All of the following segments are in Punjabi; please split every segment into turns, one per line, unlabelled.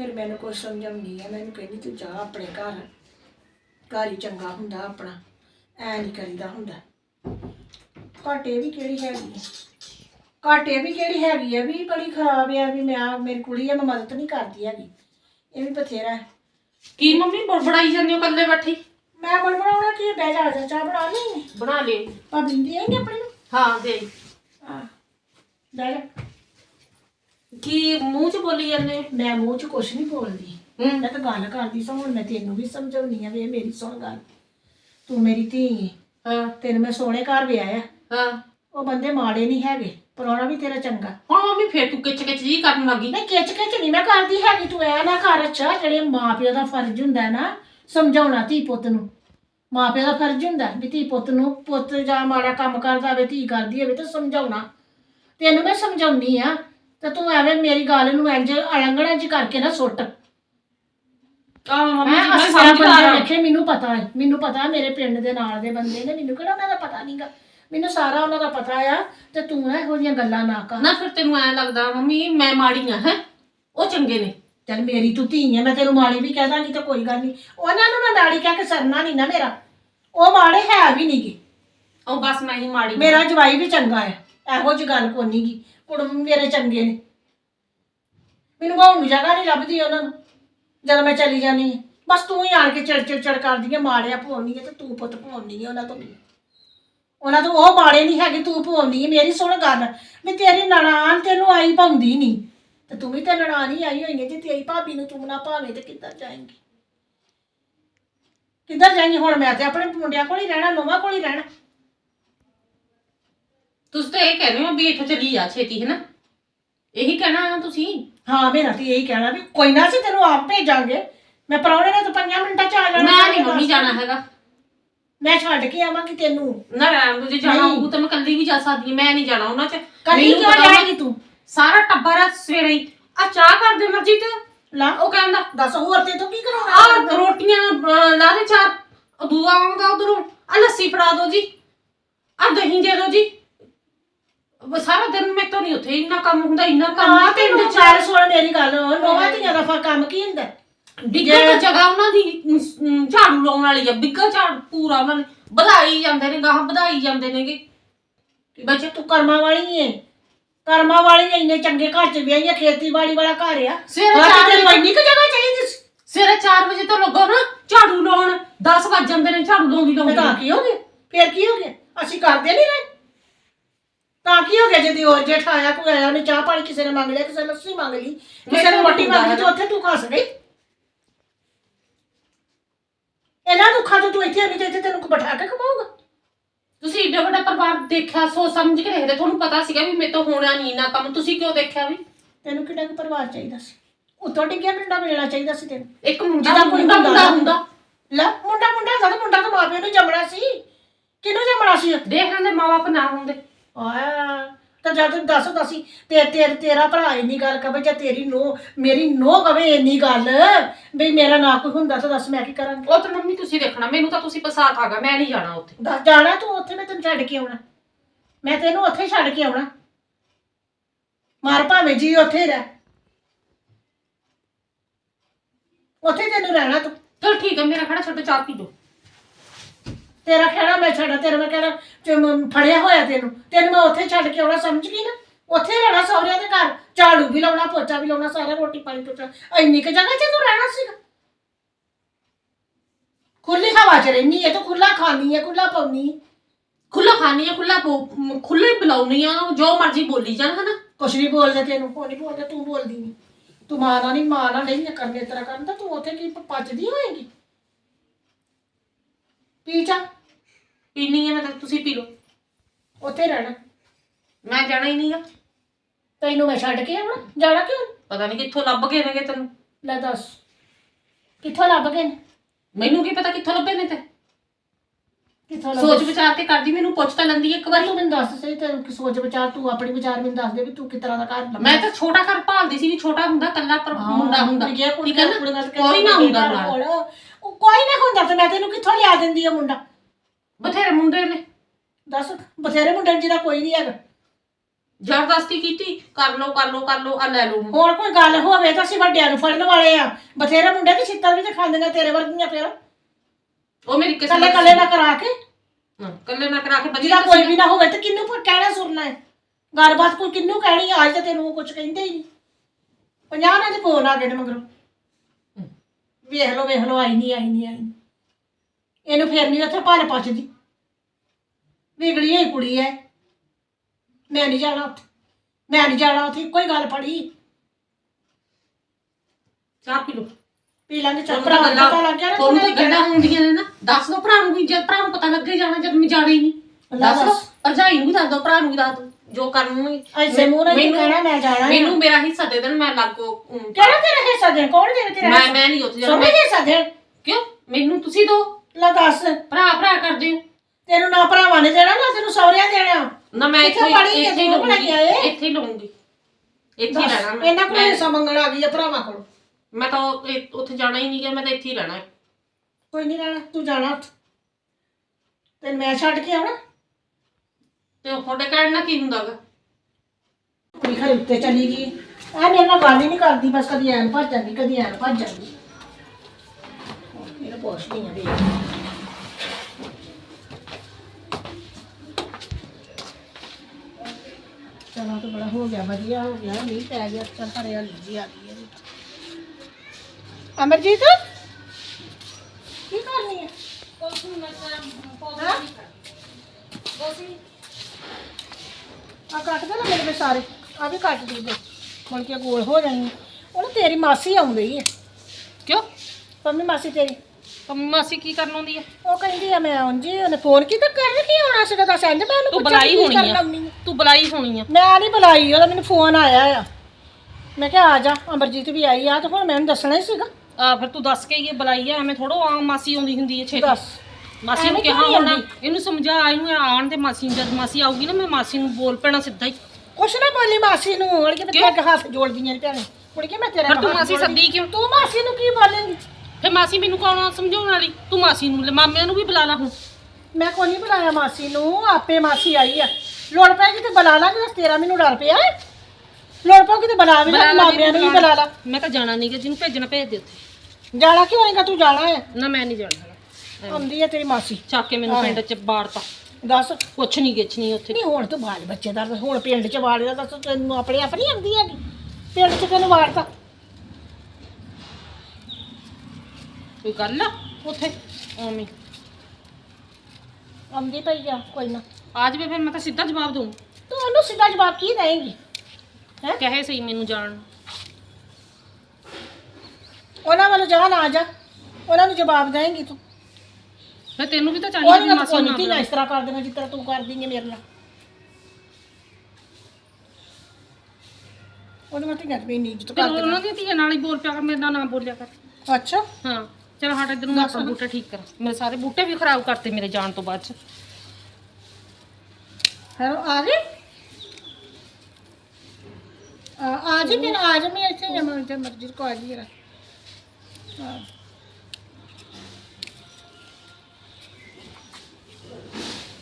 ਫਿਰ ਮੈਨੂੰ ਕੁਛ ਸਮਝਾਉਂਦੀ ਆ ਮੈਨੂੰ ਕਹਿੰਦੀ ਤੂੰ ਜਾ ਆਪਣੇ ਘਰ। ਘਰ ਹੀ ਚੰਗਾ ਹੁੰਦਾ ਆਪਣਾ ਐ ਨਹੀਂ ਕਰੀਦਾ ਹੁੰਦਾ। ਘਾਟੇ ਵੀ ਕਿਹੜੀ ਹੈਗੀ ਆ? ਘਾਟੇ ਵੀ ਕਿਹੜੀ ਹੈਗੀ ਆ? ਵੀ ਬੜੀ ਖਰਾਬ ਆ ਵੀ ਮੈਂ ਮੇਰੀ ਕੁੜੀ ਆ ਮੈਂ ਮਦਦ ਨਹੀਂ ਕਰਦੀ ਹੈਗੀ। ਇਹ ਵੀ ਬਥੇਰਾ ਹੈ।
ਕੀ ਮੰਮੀ ਬੜਬੜਾਈ ਜਾਂਦੀ ਹੋ ਕੱਲੇ ਬੈਠੀ?
ਮੈਂ ਬਣ ਬਣਾਉਣਾ ਕੀ ਆ? ਬਹਿ ਜਾ ਆ ਜਾ ਚਾਹ ਬਣਾ ਲਈ।
ਬਣਾ ਲੈ
ਭਾਬੀ ਦੇ ਆਏਂਗੇ ਆਪਣੇ ਨੂੰ?
ਹਾਂ ਦੇ।
ਹਾਂ। ਬਹਿ ਜਾ।
ਕੀ ਮੂੰਹ ਚ ਬੋਲੀ ਜਾਂਦੇ
ਮੈਂ ਮੂੰਹ 'ਚ ਕੁਛ ਨਹੀਂ ਬੋਲਦੀ। ਮੈਂ ਤਾਂ ਗੱਲ ਕਰਦੀ ਸਾਂ ਹੁਣ ਮੈਂ ਤੈਨੂੰ ਵੀ ਸਮਝਾਉਣੀ ਆ ਵੀ ਮੇਰੀ ਸੁਣ ਗੱਲ। ਤੂੰ ਮੇਰੀ ਧੀ ਹੈ
ਹਾਂ।
ਤੈਨੂੰ ਮੈਂ ਸੋਹਣੇ ਘਰ ਵਿਆਹਿਆ।
ਹਾਂ।
ਉਹ ਬੰਦੇ ਮਾੜੇ ਨਹੀਂ ਹੈਗੇ ਪਰੋਣਾ ਵੀ ਤੇਰਾ ਚੰਗਾ।
ਹੁਣ ਮੰਮੀ ਫੇਰ ਤੂੰ ਕਿਚ ਕਿਚ ਜੀ ਕਰਨ ਲੱਗੀ?
ਨਹੀਂ ਕਿਚ ਕਿਚ ਨਹੀਂ ਮੈਂ ਕਰਦੀ ਹੈਗੀ। ਤੂੰ ਐ ਨਾ ਕਰ ਅੱਛਾ ਜਿਹੜੇ ਮਾਪਿਓ ਦਾ ਫਰਜ਼ ਹੁੰਦਾ ਹੈ ਨਾ ਸਮਝਾਉਣਾ ਧੀ ਪੁੱਤ ਨੂੰ। ਮਾਪਿਓ ਦਾ ਫਰਜ਼ ਹੁੰਦਾ ਵੀ ਧੀ ਪੁੱਤ ਨੂੰ ਪੁੱਤ ਜਾਂ ਮਾੜਾ ਕੰਮ ਕਰਦਾ ਹੋਵੇ ਧੀ ਕਰਦੀ ਹੋਵੇ ਤਾਂ ਸਮਝਾਉਣਾ। ਤੈਨੂੰ ਮੈਂ ਸਮਝਾਉਣੀ ਆ ਤੇ ਤੂੰ ਐਵੇਂ ਮੇਰੀ ਗੱਲ ਨੂੰ ਇੰਜ ਅਲੰਗਣਾ ਚ ਕਰਕੇ ਨਾ ਸੁੱਟ।
ਆ ਮੰਮੀ
ਮੈਂ
ਜੀ ਮੈਂ
ਅਸਲ
ਸਮਝ
ਬੰਦੇ
ਆ
ਮੈਨੂੰ ਪਤਾ ਹੈ ਮੈਨੂੰ ਪਤਾ ਮੇਰੇ ਪਿੰਡ ਦੇ ਨਾਲ ਦੇ ਬੰਦੇ ਨੇ ਮੈਨੂੰ ਕਿਹੜਾ ਉਹਨਾਂ ਦਾ ਪਤਾ ਨਹੀਂਗਾ। ਮੈਨੂੰ ਸਾਰਾ ਉਹਨਾਂ ਦਾ ਪਤਾ ਆ ਤੇ ਤੂੰ ਨਾ ਇਹੋ ਜਿਹੀਆਂ ਗੱਲਾਂ ਨਾ ਕਰ।
ਨਾ ਫਿਰ ਤੈਨੂੰ ਐ ਲੱਗਦਾ ਮੰਮੀ ਮੈਂ ਮਾੜੀ ਆ ਹੈ? ਉਹ ਚੰਗੇ ਨੇ।
ਚੱਲ ਮੇਰੀ ਤੂੰ ਧੀ ਹੈ ਮੈਂ ਤੈਨੂੰ ਮਾੜੀ ਵੀ ਕਹਿ ਦਾਂਗੀ ਤਾਂ ਕੋਈ ਗੱਲ ਨਹੀਂ। ਉਹਨਾਂ ਨੂੰ ਮੈਂ ਮਾੜੀ ਕਹਿ ਕੇ ਸਰਨਾ ਨਹੀਂ ਨਾ ਮੇਰਾ। ਉਹ ਮਾੜੇ ਹੈ ਵੀ ਨਹੀਂਗੇ।
ਉਹ ਬਸ ਮੈਂ ਹੀ ਮਾੜੀ ਆ।
ਮੇਰਾ ਜਵਾਈ ਵੀ ਚੰਗਾ ਹੈ ਇਹੋ ਜਿਹੀ ਗੱਲ ਕੋਈ ਨਹੀਂਗੀ। ਕੁੜਮ ਮੇਰੇ ਚੰਗੇ ਨੇ। ਮੈਨੂੰ ਬਹੁਣ ਨੂੰ ਜਗ੍ਹਾ ਨਹੀਂ ਲੱਭਦੀ ਉਹਨਾਂ ਨੂੰ। ਜਦੋਂ ਮੈਂ ਚਲੀ ਜਾਂਦੀ ਹਾਂ। ਬਸ ਤੂੰ ਹੀ ਆਣ ਕੇ ਚਿੜ ਚਿੜ ਚੜ ਕਰਦੀ ਹੈ ਮਾੜਿਆ ਭੋਣੀ ਹੈ ਤੇ ਤੂੰ ਪੁੱਤ ਭੋਣੀ ਹੈ ਉਹਨਾਂ ਤੋਂ ਵੀ। ਉਹਨਾਂ ਤੋਂ ਉਹ ਮਾੜੇ ਨਹੀਂ ਹੈਗੇ, ਤੂੰ ਭੋਣੀ ਹੈ ਮੇਰੀ ਸੁਣ ਗੱਲ, ਵੀ ਤੇਰੀ ਨਨਾਣ ਤੈਨੂੰ ਆਈ ਪਾਉਂਦੀ ਨਹੀਂ ਤੇ ਤੂੰ ਵੀ ਤਾਂ ਨਨਾਣ ਹੀ ਆਈ ਹੋਈ ਹੈ ਜੇ ਤੇਰੀ ਭਾਬੀ ਨੂੰ ਤੂੰ ਨਾ ਭਾਵੇਂ ਤੇ ਕਿੱਧਰ ਜਾਏਂਗੀ? ਕਿੱਧਰ ਜਾਏਂਗੀ? ਹੁਣ ਮੈਂ ਤੇ ਆਪਣੇ ਮੁੰਡਿਆਂ ਕੋਲ ਹੀ ਰਹਿਣਾ, ਨੋਵਾ ਕੋਲ ਹੀ ਰਹਿਣਾ।
ਤੁਸੀਂ ਤਾਂ ਇਹ ਕਹਿੰਦੇ ਹੋ ਵੀ ਇੱਥੋਂ ਚਲੀ ਜਾ ਛੇਤੀ ਹੈ ਨਾ ਇਹੀ ਕਹਿਣਾ ਆ ਤੁਸੀਂ।
ਹਾਂ ਮੇਰਾ ਤੇ ਇਹੀ ਕਹਿਣਾ ਵੀ ਕੋਈ ਨਾ ਅਸੀਂ ਤੈਨੂੰ ਆਪ ਭੇਜਾਂਗੇ। ਮੈਂ ਪ੍ਰਾਹੁਣੇ ਨੇ ਤਾਂ ਪੰਜਾਂ ਮਿੰਟਾਂ ਚ ਆ ਜਾਣਾ
ਮੈਂ ਨਹੀਂ ਮੰਮੀ ਜਾਣਾ ਹੈਗਾ।
ਮੈਂ ਛੱਡ ਕੇ ਆਵਾਂਗੀ ਤੈਨੂੰ।
ਨਾ ਰਹਿਣ ਜੇ ਜਾਣਾ
ਨਹੀਂ।
ਹੋਊ ਤਾਂ ਮੈਂ ਕੱਲੀ ਵੀ ਜਾ ਸਕਦੀ ਹਾਂ ਮੈਂ ਨਹੀਂ ਜਾਣਾ ਉਹਨਾਂ ਚ।
ਕੱਲੀ
ਮੈਨੂੰ
ਕਿਉਂ
ਪਤਾ
ਜਾਏਗੀ ਤੂੰ?
ਸਾਰਾ ਟੱਬਰ ਆ ਸਵੇਰੇ ਹੀ। ਆ ਚਾਹ ਕਰ ਦੇ ਮਰਜ਼ੀ ਤੇ
ਲਾ।
ਉਹ ਕਹਿੰਦਾ
ਦੱਸ ਹੋਰ ਤੇ ਤੂੰ ਕੀ ਕਰਾਉਣਾ?
ਆ ਰੋਟੀਆਂ ਅਹ, ਲਾ ਦੇ ਚਾਰ। ਉਹ ਦੂਆ ਆਉਂਦਾ ਉਧਰੋਂ। ਆ ਲੱਸੀ ਫੜਾ ਦਿਓ ਜੀ। ਆ ਦਹੀਂ ਦੇ ਦਿਓ ਜੀ। ਉਹ ਸਾਰਾ ਦਿਨ ਮੈਂ ਤਾਂ ਨਹੀਂ ਉੱਥੇ ਇੰਨਾ ਕੰਮ ਹੁੰਦਾ ਇੰਨਾ ਕੰਮ ਆ ਪਿੰਡ ਚ
ਚਾਰ ਸੁਣ ਮੇਰੀ ਗੱਲ ਨੋਵਾ ਧੀਆਂ ਦਾ ਫਰ ਕੰਮ ਕੀ ਹੁੰਦਾ?
ਬਿੱਗਾ ਤਾਂ ਜਗ੍ਹਾ ਉਹਨਾਂ ਦੀ ਅਮ, ਅਮ, ਝਾੜੂ ਲਾਉਣ ਵਾਲੀ ਆ ਬਿੱਗਾ ਝਾੜ ਪੂਰਾ ਉਹਨਾਂ ਨੇ ਵਧਾਈ ਜਾਂਦੇ ਨੇ ਗਾਹ ਵਧਾਈ ਜਾਂਦੇ ਨੇਗੇ।
ਬੱਚੇ ਤੂੰ ਕਰਮਾਂ ਵਾਲੀ ਏ ਕਰਮਾਂ ਵਾਲੀ ਏ, ਇੰਨੇ ਚੰਗੇ ਘਰ ਚ ਵਿਆਹੀਆਂ ਖੇਤੀਬਾੜੀ ਵਾਲਾ ਘਰ ਆ।
ਸਵੇਰੇ
ਬਾਕੀ
ਚਾਰ
ਤੈਨੂੰ
ਵਜੇ
ਇੰਨੀ ਕੁ ਜਗ੍ਹਾ ਚਾਹੀਦੀ ਸੀ।
ਸਵੇਰੇ 4 ਵਜੇ ਤੋਂ ਲੱਗੋ ਨਾ ਝਾੜੂ ਲਾਉਣ 10 ਵੱਜ ਜਾਂਦੇ ਨੇ ਝਾੜੂ ਲਾਉਂਦੀ
ਤਾਂ
ਲਾਉਂਦੀ
ਕੀ ਹੋ ਗਿਆ? ਫੇਰ ਕੀ ਹੋ ਗਿਆ? ਅਸੀਂ ਕਰਦੇ ਨਹੀਂ ਰਹੇ। ਤਾਂ ਕੀ ਹੋ ਗਿਆ ਜੇ ਹੋਰ ਜੇਠ ਆਇਆ ਕੋਈ ਆਇਆ ਉਹਨੇ ਚਾਹ ਪਾਣੀ ਕਿਸੇ ਨੇ ਮੰਗ ਲਿਆ ਕਿਸੇ ਨੇ ਲੱਸੀ ਮੰਗ ਲਈ ਕਿਸੇ ਨੇ ਰੋਟੀ ਮੰਗ ਲਈ ਤੇ ਉੱਥੇ ਤੂੰ ਖਸ ਗਈ ਇਹਨਾਂ ਦੁੱਖਾਂ ਤੋਂ ਤੂੰ ਇੱਥੇ ਆਵੀਂ ਤੇ ਇੱਥੇ ਤੈਨੂੰ ਬਿਠਾ ਕੇ ਖਵਾਊਗਾ।
ਤੁਸੀਂ ਏਡਾ ਵੱਡਾ ਪਰਿਵਾਰ ਦੇਖਿਆ ਸੋਚ ਸਮਝ ਕੇ ਦੇਖਦੇ ਤੁਹਾਨੂੰ ਪਤਾ ਸੀਗਾ ਵੀ ਮੇਰੇ ਤੋਂ ਹੋਣਾ ਨਹੀਂ ਨਾ ਕੰਮ ਤੁਸੀਂ ਕਿਉਂ ਦੇਖਿਆ ਵੀ?
ਤੈਨੂੰ ਕਿੱਡਾ ਕੁ ਪਰਿਵਾਰ ਚਾਹੀਦਾ ਸੀ। ਉੱਤੋਂ ਡਿੱਗਿਆ ਪਿੰਡਾ ਮਿਲਣਾ ਚਾਹੀਦਾ ਸੀ ਤੈਨੂੰ।
ਇੱਕ ਮੁੰਡਾ
ਜਿਹਦਾ ਕੋਈ
ਮੁੰਡਾ
ਹੁੰਦਾ।
ਹੁੰਦਾ।
ਲੈ ਮੁੰਡਾ ਮੁੰਡਾ ਹੁੰਦਾ ਤਾਂ ਮੁੰਡਾ ਤਾਂ ਮਾਪਿਆਂ ਨੂੰ ਜੰਮਣਾ ਸੀ। ਕਿਹਨੂੰ ਜੰਮਣਾ ਸੀ?
ਦੇਖ ਲੈਂਦੇ ਮਾਪੇ ਨਾ ਹੁੰਦੇ
ਆਇਆ। ਤਾਂ ਜਦ ਤੂੰ ਦੱਸ ਦਸੀ ਤੇ ਤੇਰ ਤੇਰਾ ਭਰਾ ਇੰਨੀ ਗੱਲ ਕਵੇ ਜਾਂ ਤੇਰੀ ਨੋ ਮੇਰੀ ਨੋ ਕਵੇ ਇੰਨੀ ਗੱਲ ਵੀ ਮੇਰਾ ਨਾ ਕੋਈ ਹੁੰਦਾ ਤਾਂ ਦੱਸ ਮੈਂ ਕੀ ਕਰਾਂਗੀ?
ਉਹ ਤਾਂ ਮੰਮੀ ਤੁਸੀਂ ਦੇਖਣਾ ਮੈਨੂੰ ਤਾਂ ਤੁਸੀਂ ਪਸਾਤ ਆਗਾ ਮੈਂ ਨਹੀਂ ਜਾਣਾ ਉੱਥੇ।
ਦੱਸ ਜਾਣਾ ਤੂੰ ਉੱਥੇ ਮੈਂ ਤੈਨੂੰ ਛੱਡ ਕੇ ਆਉਣਾ। ਮੈਂ ਤੈਨੂੰ ਉੱਥੇ ਛੱਡ ਕੇ ਆਉਣਾ। ਮਾਰ ਭਾਵੇਂ ਜੀ ਉੱਥੇ ਰਹਿ। ਉੱਥੇ ਤੈਨੂੰ ਰਹਿਣਾ ਤੂੰ।
ਚਲ ਠੀਕ ਹੈ ਮੇਰਾ ਖੜਾ ਛੱਡੋ ਚਾਹ ਪੀ ਲਓ।
ਤੇਰਾ ਕਹਿਣਾ ਮੈਂ ਛੱਡਾ ਤੇਰਾ ਮੈਂ ਕਹਿਣਾ ਜੇ ਮੈਂ ਫੜਿਆ ਹੋਇਆ ਤੈਨੂੰ ਤੈਨੂੰ ਮੈਂ ਉੱਥੇ ਛੱਡ ਕੇ ਆਉਣਾ ਸਮਝ ਗਈ ਨਾ? ਉੱਥੇ ਰਹਿਣਾ ਸਹੁਰਿਆਂ ਦੇ ਘਰ ਝਾੜੂ ਵੀ ਲਾਉਣਾ ਪੋਚਾ ਵੀ ਲਾਉਣਾ ਸਾਰਾ ਰੋਟੀ ਪਾਣੀ ਟੁੱਟਾ ਇੰਨੀ ਕੁ ਜਗ੍ਹਾ 'ਚ ਤੂੰ ਰਹਿਣਾ ਸੀਗਾ। ਖੁੱਲੀ ਹਵਾ 'ਚ ਰਹਿਨੀ ਹੈ ਤੂੰ ਖੁੱਲਾ ਖਾਣੀ ਹੈ ਖੁੱਲਾ ਪਾਉਣੀ ਹੈ
ਖੁੱਲਾ ਖਾਣੀ ਆ ਖੁੱਲਾ ਖੁੱਲਾ ਹੀ ਬੁਲਾਉਣੀ ਆ ਜੋ ਮਰਜ਼ੀ ਬੋਲੀ ਜਾਣ ਹਨਾ?
ਕੁਛ ਨਹੀਂ ਬੋਲਦੇ ਤੈਨੂੰ ਕੋਈ ਨਹੀਂ ਬੋਲਦਾ ਤੂੰ ਬੋਲਦੀ ਨਹੀਂ ਤੂੰ ਮਾਂ ਨਾਲ ਨਹੀਂ ਮਾਂ ਨਾਲ ਨਹੀਂ ਕਰਨੇ ਤਰ੍ਹਾਂ ਕਰਨ ਤਾਂ ਤੂੰ ਉੱਥੇ ਕੀ ਪਚਦੀ ਹੋਏਗੀ? ਪੀ ਚਾ
ਪੀਣੀ ਹੈ ਮੈਂ ਤਾਂ ਤੁਸੀਂ ਪੀ ਲਓ।
ਉੱਥੇ ਰਹਿਣਾ।
ਮੈਂ ਜਾਣਾ ਹੀ ਨਹੀਂਗਾ
ਤੈਨੂੰ ਮੈਂ ਛੱਡ ਕੇ ਆਉਣਾ ਜਾਣਾ ਕਿਉਂ?
ਪਤਾ ਨਹੀਂ ਕਿੱਥੋਂ ਲੱਭ ਗਏ ਨੇਗੇ ਤੈਨੂੰ।
ਲੈ ਦੱਸ। ਕਿੱਥੋਂ ਲੱਭ ਗਏ ਨੇ?
ਮੈਨੂੰ ਕੀ ਪਤਾ ਕਿੱਥੋਂ ਲੱਭੇ ਨੇ ਤੇ।
ਕਿੱਥੋਂ ਲੱਭ?
ਸੋਚ ਵਿਚਾਰ ਕੇ ਕਰਦੀ ਮੈਨੂੰ ਪੁੱਛ ਤਾਂ ਲੈਂਦੀ ਇੱਕ ਵਾਰੀ।
ਤੂੰ ਮੈਨੂੰ ਦੱਸ ਸਹੀ ਤੈਨੂੰ ਕੀ ਸੋਚ ਵਿਚਾਰ ਤੂੰ ਆਪਣੀ ਵਿਚਾਰ ਮੈਨੂੰ ਦੱਸ ਦੇ ਵੀ ਤੂੰ ਕਿਸ ਤਰ੍ਹਾਂ ਦਾ ਘਰ ਲੱਭਣਾ
ਮੈਂ ਤਾਂ ਛੋਟਾ ਘਰ ਭਾਲਦੀ ਸੀ ਵੀ ਛੋਟਾ ਹੁੰਦਾ ਕੱਲਾ ਪਰ ਮੁੰਡਾ ਹੁੰਦਾ।
ਠੀਕ ਹੈ
ਠੀਕ ਹੈ ਨਾ?
ਕੁੜੀਆਂ
ਕੋਈ ਨਾ ਹੁੰਦਾ ਨਾਲ।
ਉਹ ਕੋਈ ਨਾ ਹੁੰਦਾ ਤੇ ਮੈਂ ਤੈਨੂੰ ਕਿੱਥੋਂ ਲਿਆ ਦਿੰਦੀ ਆ ਮੁੰਡਾ?
ਬਥੇਰੇ ਮੁੰਡੇ ਨੇ।
ਦੱਸ ਬਥੇਰੇ ਮੁੰਡੇ ਨੇ ਜਿਹਦਾ ਕੋਈ ਨਹੀਂ ਹੈਗਾ।
ਜ਼ਬਰਦਸਤੀ ਕੀਤੀ ਕਰ ਲੋ ਕਰ ਲੋ ਕਰ ਲੋ ਆ ਲੈ ਲੋ
ਹੋਰ ਕੋਈ ਗੱਲ ਹੋਵੇ ਤਾਂ ਅਸੀਂ ਵੱਡਿਆਂ ਨੂੰ ਫੜਨ ਵਾਲੇ ਆ। ਬਥੇਰੇ ਮੁੰਡੇ ਤੇ ਛਿੱਤਰ ਵੀ ਤੇ ਖਾਂਦੀਆਂ ਤੇਰੇ ਵਰਗੀਆਂ ਫਿਰ।
ਉਹ ਮੇਰੀ ਕਿਸੇ
ਕੱਲੇ ਕੱਲੇ ਨਾ ਕਰਾ ਕੇ।
ਹਾਂ, ਕੱਲੇ ਨਾ ਕਰਾ ਕੇ ਵਧੀਆ
ਜਿਹਦਾ ਕੋਈ ਵੀ ਨਾ ਹੋਵੇ ਤੇ ਕਿੰਨੂੰ ਕੋਈ ਕਹਿਣਾ ਸੁਣਨਾ ਹੈ? ਗੱਲਬਾਤ ਕੋਈ ਕਿੰਨੂੰ ਕਹਿਣੀ ਆ? ਅੱਜ ਤੇ ਤੈਨੂੰ ਕੁਝ ਕਹਿੰਦੇ ਹੀ ਨਹੀਂ। ਪੰਜਾਹ ਨਾਲ ਦੇ ਫੋਨ ਆ ਗਏ ਨੇ ਮਗਰੋਂ। ਵੇਖ ਲਓ ਵੇਖ ਲਓ ਆਈ ਨਹੀਂ ਆਈ ਨਹੀਂ ਆਈ ਨੀ। ਇਹਨੂੰ ਫੇਰ ਨਹੀਂ ਉੱਥੇ ਭਲ ਪਚਦੀ ਵਿਗੜੀ ਹੋਈ ਕੁੜੀ ਐ। ਮੈਂ ਨਹੀਂ ਜਾਣਾ ਉੱਥੇ। ਮੈਂ ਨਹੀਂ ਜਾਣਾ ਉੱਥੇ ਕੋਈ ਗੱਲ ਪੜੀ।
ਚਾਹ ਪੀ ਲੋ
ਪੀ ਲਾਂਗੇ ਚਾਹ। ਭਰਾ ਨੂੰ ਪਤਾ ਲੱਗ ਗਿਆ ਨਾ
ਤੁਹਾਨੂੰ ਤਾਂ ਗੱਲਾਂ ਹੁੰਦੀਆਂ ਨੇ ਨਾ। ਦੱਸ ਦੋ ਭਰਾ ਨੂੰ ਵੀ ਜਦ ਭਰਾ ਨੂੰ ਪਤਾ ਲੱਗੇ ਜਾਣਾ ਜਦ ਮੈਂ ਜਾਣਾ ਹੀ ਨਹੀਂ। ਦੱਸ ਦੋ। ਭਰਜਾਈ ਨੂੰ ਵੀ ਦੱਸ ਦੋ ਭਰਾ ਨੂੰ ਵੀ ਦੱਸ ਦੋ। ਜੋ ਕਰਨਗੇ
ਐਸੇ ਕਹਿਣਾ ਮੈਂ ਜਾਣਾ
ਮੈਨੂੰ ਮੇਰਾ ਹਿੱਸਾ ਦੇ ਦੇਣ ਮੈਂ ਲਾਗੋ
ਕਿਹੜਾ ਤੇਰਾ ਹਿੱਸਾ ਦੇ ਕੌਣ ਦੇ ਤੇਰਾ
ਮੈਂ? ਮੈਂ ਨਹੀਂ ਉੱਥੇ ਜਾਣਾ। ਮੈਂ-
ਹਿੱਸਾ ਦੇ।
ਕਿਉਂ? ਮੈਨੂੰ ਤੁਸੀਂ ਦੋ।
ਲੈ ਦੱਸ।
ਭਰਾ ਭਰਾ ਕਰਦੇ ਹੋ
ਤੈਨੂੰ ਨਾ ਭਰਾਵਾਂ ਨੇ ਦੇਣਾ ਨਾ ਤੈਨੂੰ ਸਹੁਰਿਆਂ ਦੇਣਾ।
ਨਾ ਮੈਂ
ਕਿੱਥੇ
ਇੱਥੇ
ਪੜ੍ਹੀ ਹੈ
ਇੱਥੇ ਹੀ
ਤੂੰ? ਭਲਾ ਕੀ
ਲਊਂਗੀ
ਹੈ?
ਇੱਥੇ ਹੀ ਲਊਂਗੀ। ਇੱਥੇ ਹੀ
ਦੱਸ,
ਰਹਿਣਾ
ਇਹਨਾਂ ਕੋਲ
ਮੈਂ
ਹਿੱਸਾ ਮੰਗਣ ਆ ਗਈ ਆ ਭਰਾਵਾਂ ਕੋਲ।
ਮੈਂ ਤਾਂ ਉਹ- ਇਹ- ਉੱਥੇ ਜਾਣਾ ਹੀ ਨਹੀਂ ਗਿਆ ਮੈਂ ਤਾਂ ਇੱਥੇ ਹੀ ਰਹਿਣਾ ਹੈ।
ਕੋਈ ਨਹੀਂ ਰਹਿਣਾ ਤੂੰ ਜਾਣਾ ਉੱਥੇ। ਤੈਨੂੰ ਮੈਂ ਛੱਡ ਕੇ ਆਉਣਾ।
ਤੇ ਉਹ ਤੁਹਾਡੇ ਕਹਿਣ ਨਾਲ ਕੀ ਹੁੰਦਾਗਾ
ਕੁੜੀ ਘਰੇ ਉੱਤੇ ਚਲੀ ਗਈ। ਆ ਮੇਰੇ ਨਾਲ ਗੱਲ ਹੀ ਨਹੀਂ ਕਰਦੀ ਬਸ ਕਦੀ ਐਨ ਭੱਜ ਜਾਂਦੀ ਕਦੀ ਐਨ ਭੱਜ ਜਾਂਦੀ। ਆ ਵੀ ਚਲੋ ਤਾਂ ਬੜਾ ਹੋ? ਗਿਆ ਵਧੀਆ ਹੋ ਗਿਆ ਮੀਂਹ ਪੈ ਗਿਆ ਚੱਲ ਘਰੇ ਹਲੀ ਜੀ ਆ ਗਈ ਹੈ? ਅਮਰਜੀਤ ਕੀ ਕਰਨੀ ਹੈ ਆ ਕੱਟ ਦੇ ਨਾ ਮੇਰੇ ਵਿੱਚ ਸਾਰੇ। ਆ ਵੀ ਕੱਟ ਦੇ ਦੇ। ਮੁੜ ਕੇ ਗੋਲ ਹੋ ਜਾਣੀ ਉਹਨੂੰ ਤੇਰੀ ਮਾਸੀ ਆਉਂ ਰਹੀ ਹੈ।
ਕਿਉਂ?
ਪੰਮੀ ਮਾਸੀ ਤੇਰੀ।
ਮਾਸੀ ਕੀ ਕਰਨ ਆਉਂਦੀ ਹੈ
ਉਹ ਕਹਿੰਦੀ ਆ ਮੈਂ ਜੀ ਉਹਨੇ ਫੋਨ ਕੀਤਾ ਕਰਨ ਕੀ ਆਉਣਾ ਸੀਗਾ ਦੱਸ ਇੰਜ ਮੈਂ ਉਹਨੂੰ
ਤੂੰ
ਪੁੱਛਿਆ
ਬੁਲਾਈ
ਕੀ
ਹੋਣੀ
ਕਰਨ
ਆ
ਆਉਂਦੀ ਆ।
ਤੂੰ ਬੁਲਾਈ ਹੋਣੀ ਆ।
ਮੈਂ ਨਹੀਂ ਬੁਲਾਈ ਉਹਦਾ ਮੈਨੂੰ ਫੋਨ ਆਇਆ ਆ। ਮੈਂ ਕਿਹਾ ਆ ਜਾ ਅਮਰਜੀਤ ਵੀ ਆਈ ਆ ਤੇ ਹੁਣ ਮੈਨੂੰ ਦੱਸਣਾ ਹੀ ਸੀਗਾ।
ਆ ਫਿਰ ਤੂੰ ਦੱਸ ਕੇ ਇਹ ਬੁਲਾਈ ਆ ਐਵੇਂ ਥੋੜੋ ਆ ਮਾਸੀ ਆਉਂਦੀ ਹੁੰਦੀ ਹੈ ਛੇਤੀ।
ਦੱਸ।
ਮਾਸੀ ਨੂੰ
ਐਵੇਂ
ਕਿਹਾ ਹੋਣਾ? ਇਹਨੂੰ ਸਮਝਾ ਇਹਨੂੰ ਆਣ ਤੇ ਮਾਸੀ ਨੂੰ ਜਦ ਮਾਸੀ ਆਊਗੀ ਨਾ ਮੈਂ ਮਾਸੀ ਨੂੰ ਬੋਲ ਪੈਣਾ ਸਿੱਧਾ ਹੀ।
ਕੁਛ ਨਾ ਬੋਲੀ ਮਾਸੀ ਨੂੰ ਹੁਣ ਕਿ
ਕਿਉਂ?
ਤੇ ਹੱਥ ਜੋੜਦੀਆਂ ਨੇ ਭੈਣੇ। ਕੁੜੀ ਕਿ ਮੈਂ ਤੇਰੇ
ਪਰ ਤੂੰ ਮਾਸੀ। ਸੱਦੀ ਕਿਉਂ?
ਤੂੰ ਮਾਸੀ ਨੂੰ ਕੀ ਬੋਲੇਂਗੀ?
ਫੇ ਮਾਸੀ ਮੈਨੂੰ ਕੌਣ ਸਮਝਾਉਣ ਵਾਲੀ? ਤੂੰ ਮਾਸੀ ਨੂੰ ਲੈ ਮਾਮਿਆਂ ਨੂੰ ਵੀ ਬੁਲਾ ਲਾ ਹੁਣ।
ਮੈਂ ਕੋਈ ਨਹੀਂ ਬੁਲਾਇਆ ਮਾਸੀ ਨੂੰ? ਆਪੇ ਮਾਸੀ ਆਈ ਆ। ਲੋੜ ਪੈ ਤੇ ਬੁਲਾ ਲਾਂਗੇ ਤੇਰਾ ਮੈਨੂੰ ਡਰ ਪਿਆ। ਲੋੜ ਪਊਗੀ ਤੇ ਬੁਲਾ ਵੀ ਲਾ ਮਾਮਿਆਂ ਨੂੰ ਵੀ ਬੁਲਾ ਲਾ।
ਮੈਂ ਤਾਂ ਜਾਣਾ ਨਹੀਂ ਕਿ ਜਿਹਨੂੰ ਭੇਜਣਾ ਭੇਜ ਦੇ ਉੱਥੇ।
ਜਾਣਾ ਕਿਉਂ ਨਹੀਂਗਾ ਤੂੰ ਜਾਣਾ ਹੈ?
ਨਾ ਮੈਂ ਨਹੀਂ ਜਾਣਾ।
ਆਉਂਦੀ ਹੈ ਤੇਰੀ ਮਾਸੀ।
ਚੱਕ ਕੇ ਮੈਨੂੰ ਪਿੰਡ ਚ ਬਾੜਤਾ
ਦੱਸ।
ਕੁਛ ਨਹੀਂ ਗਿੱਛ ਨਹੀਂ ਉੱਥੇ।
ਨਹੀਂ ਹੁਣ ਤੂੰ ਬਾਲ ਬੱਚੇ ਦਾ ਹੁਣ ਪਿੰਡ ਚ ਵਾੜਦਾ ਦੱਸ ਤੈਨੂੰ ਆਪਣੇ ਆਪ ਨਹੀਂ ਆਉਂਦੀ ਹੈਗੀ। ਪਿੰਡ ਚ ਤੈਨੂੰ ਵਾੜਤਾ
ਕੋਈ ਗੱਲ ਆ ਉੱਥੇ। ਐਵੇਂ
ਆਉਂਦੀ ਪਈ ਆ ਕੋਈ ਨਾ।
ਆ ਜਾਵੇ ਫਿਰ ਮੈਂ ਤਾਂ ਸਿੱਧਾ ਜਵਾਬ ਦਊਂ।
ਤੂੰ ਉਹਨੂੰ ਸਿੱਧਾ ਜਵਾਬ ਕੀ ਦੇਂਗੀ ਹੈ?
ਕਹੇ ਸਹੀ ਮੈਨੂੰ ਜਾਣ
ਉਹਨਾਂ ਵੱਲੋਂ ਜਾ ਨਾ ਆ ਜਾ। ਉਹਨਾਂ ਨੂੰ ਜਵਾਬ ਦੇਂਗੀ ਤੂੰ।
ਫਿਰ ਤੈਨੂੰ ਵੀ ਤਾਂ ਚਾਹੀਦਾ
ਉਹਨੇ
ਵੀ
ਤਾਂ
ਮਾਸੀ
ਕੋਈ
ਨੂੰ ਨਾ
ਇਸ ਤਰ੍ਹਾਂ ਕਰ ਦੇਣਾ ਜਿਸ ਤਰ੍ਹਾਂ ਤੂੰ ਕਰਦੀ ਹੈ ਮੇਰੇ ਨਾਲ। ਉਹਦੇ ਨਾਲ ਧੀਆਂ ਤੇ ਨਹੀਂ ਇੱਜ਼ਤ
ਫਿਰ
ਕਰ
ਉਹਨਾਂ ਦੀ ਧੀਆਂ ਨਾਲ ਹੀ ਬੋਲ ਪਿਆ ਕਰ ਮੇਰੇ ਨਾਲ ਨਾ ਬੋਲਿਆ ਕਰ।
ਅੱਛਾ।
ਹਾਂ। ਚਲ ਹਟ ਇੱਧਰ ਨੂੰ ਆਪਣਾ ਬੂਟਾ ਠੀਕ ਕਰ। ਮੇਰੇ ਸਾਰੇ ਬੂਟੇ ਵੀ ਖਰਾਬ ਕਰਤੇ ਮੇਰੇ ਜਾਣ ਤੋਂ ਬਾਅਦ ਚ।
ਹੈਲੋ ਆ ਗਏ? ਆ ਜੀ ਮੈਂ ਆ ਜਾ ਮੈਂ ਇੱਥੇ ਹੀ ਆ, ਮੈਂ ਤੇ ਮਰਜ਼ੀ ਕੋ ਆ ਜੀ ਹਾਂ।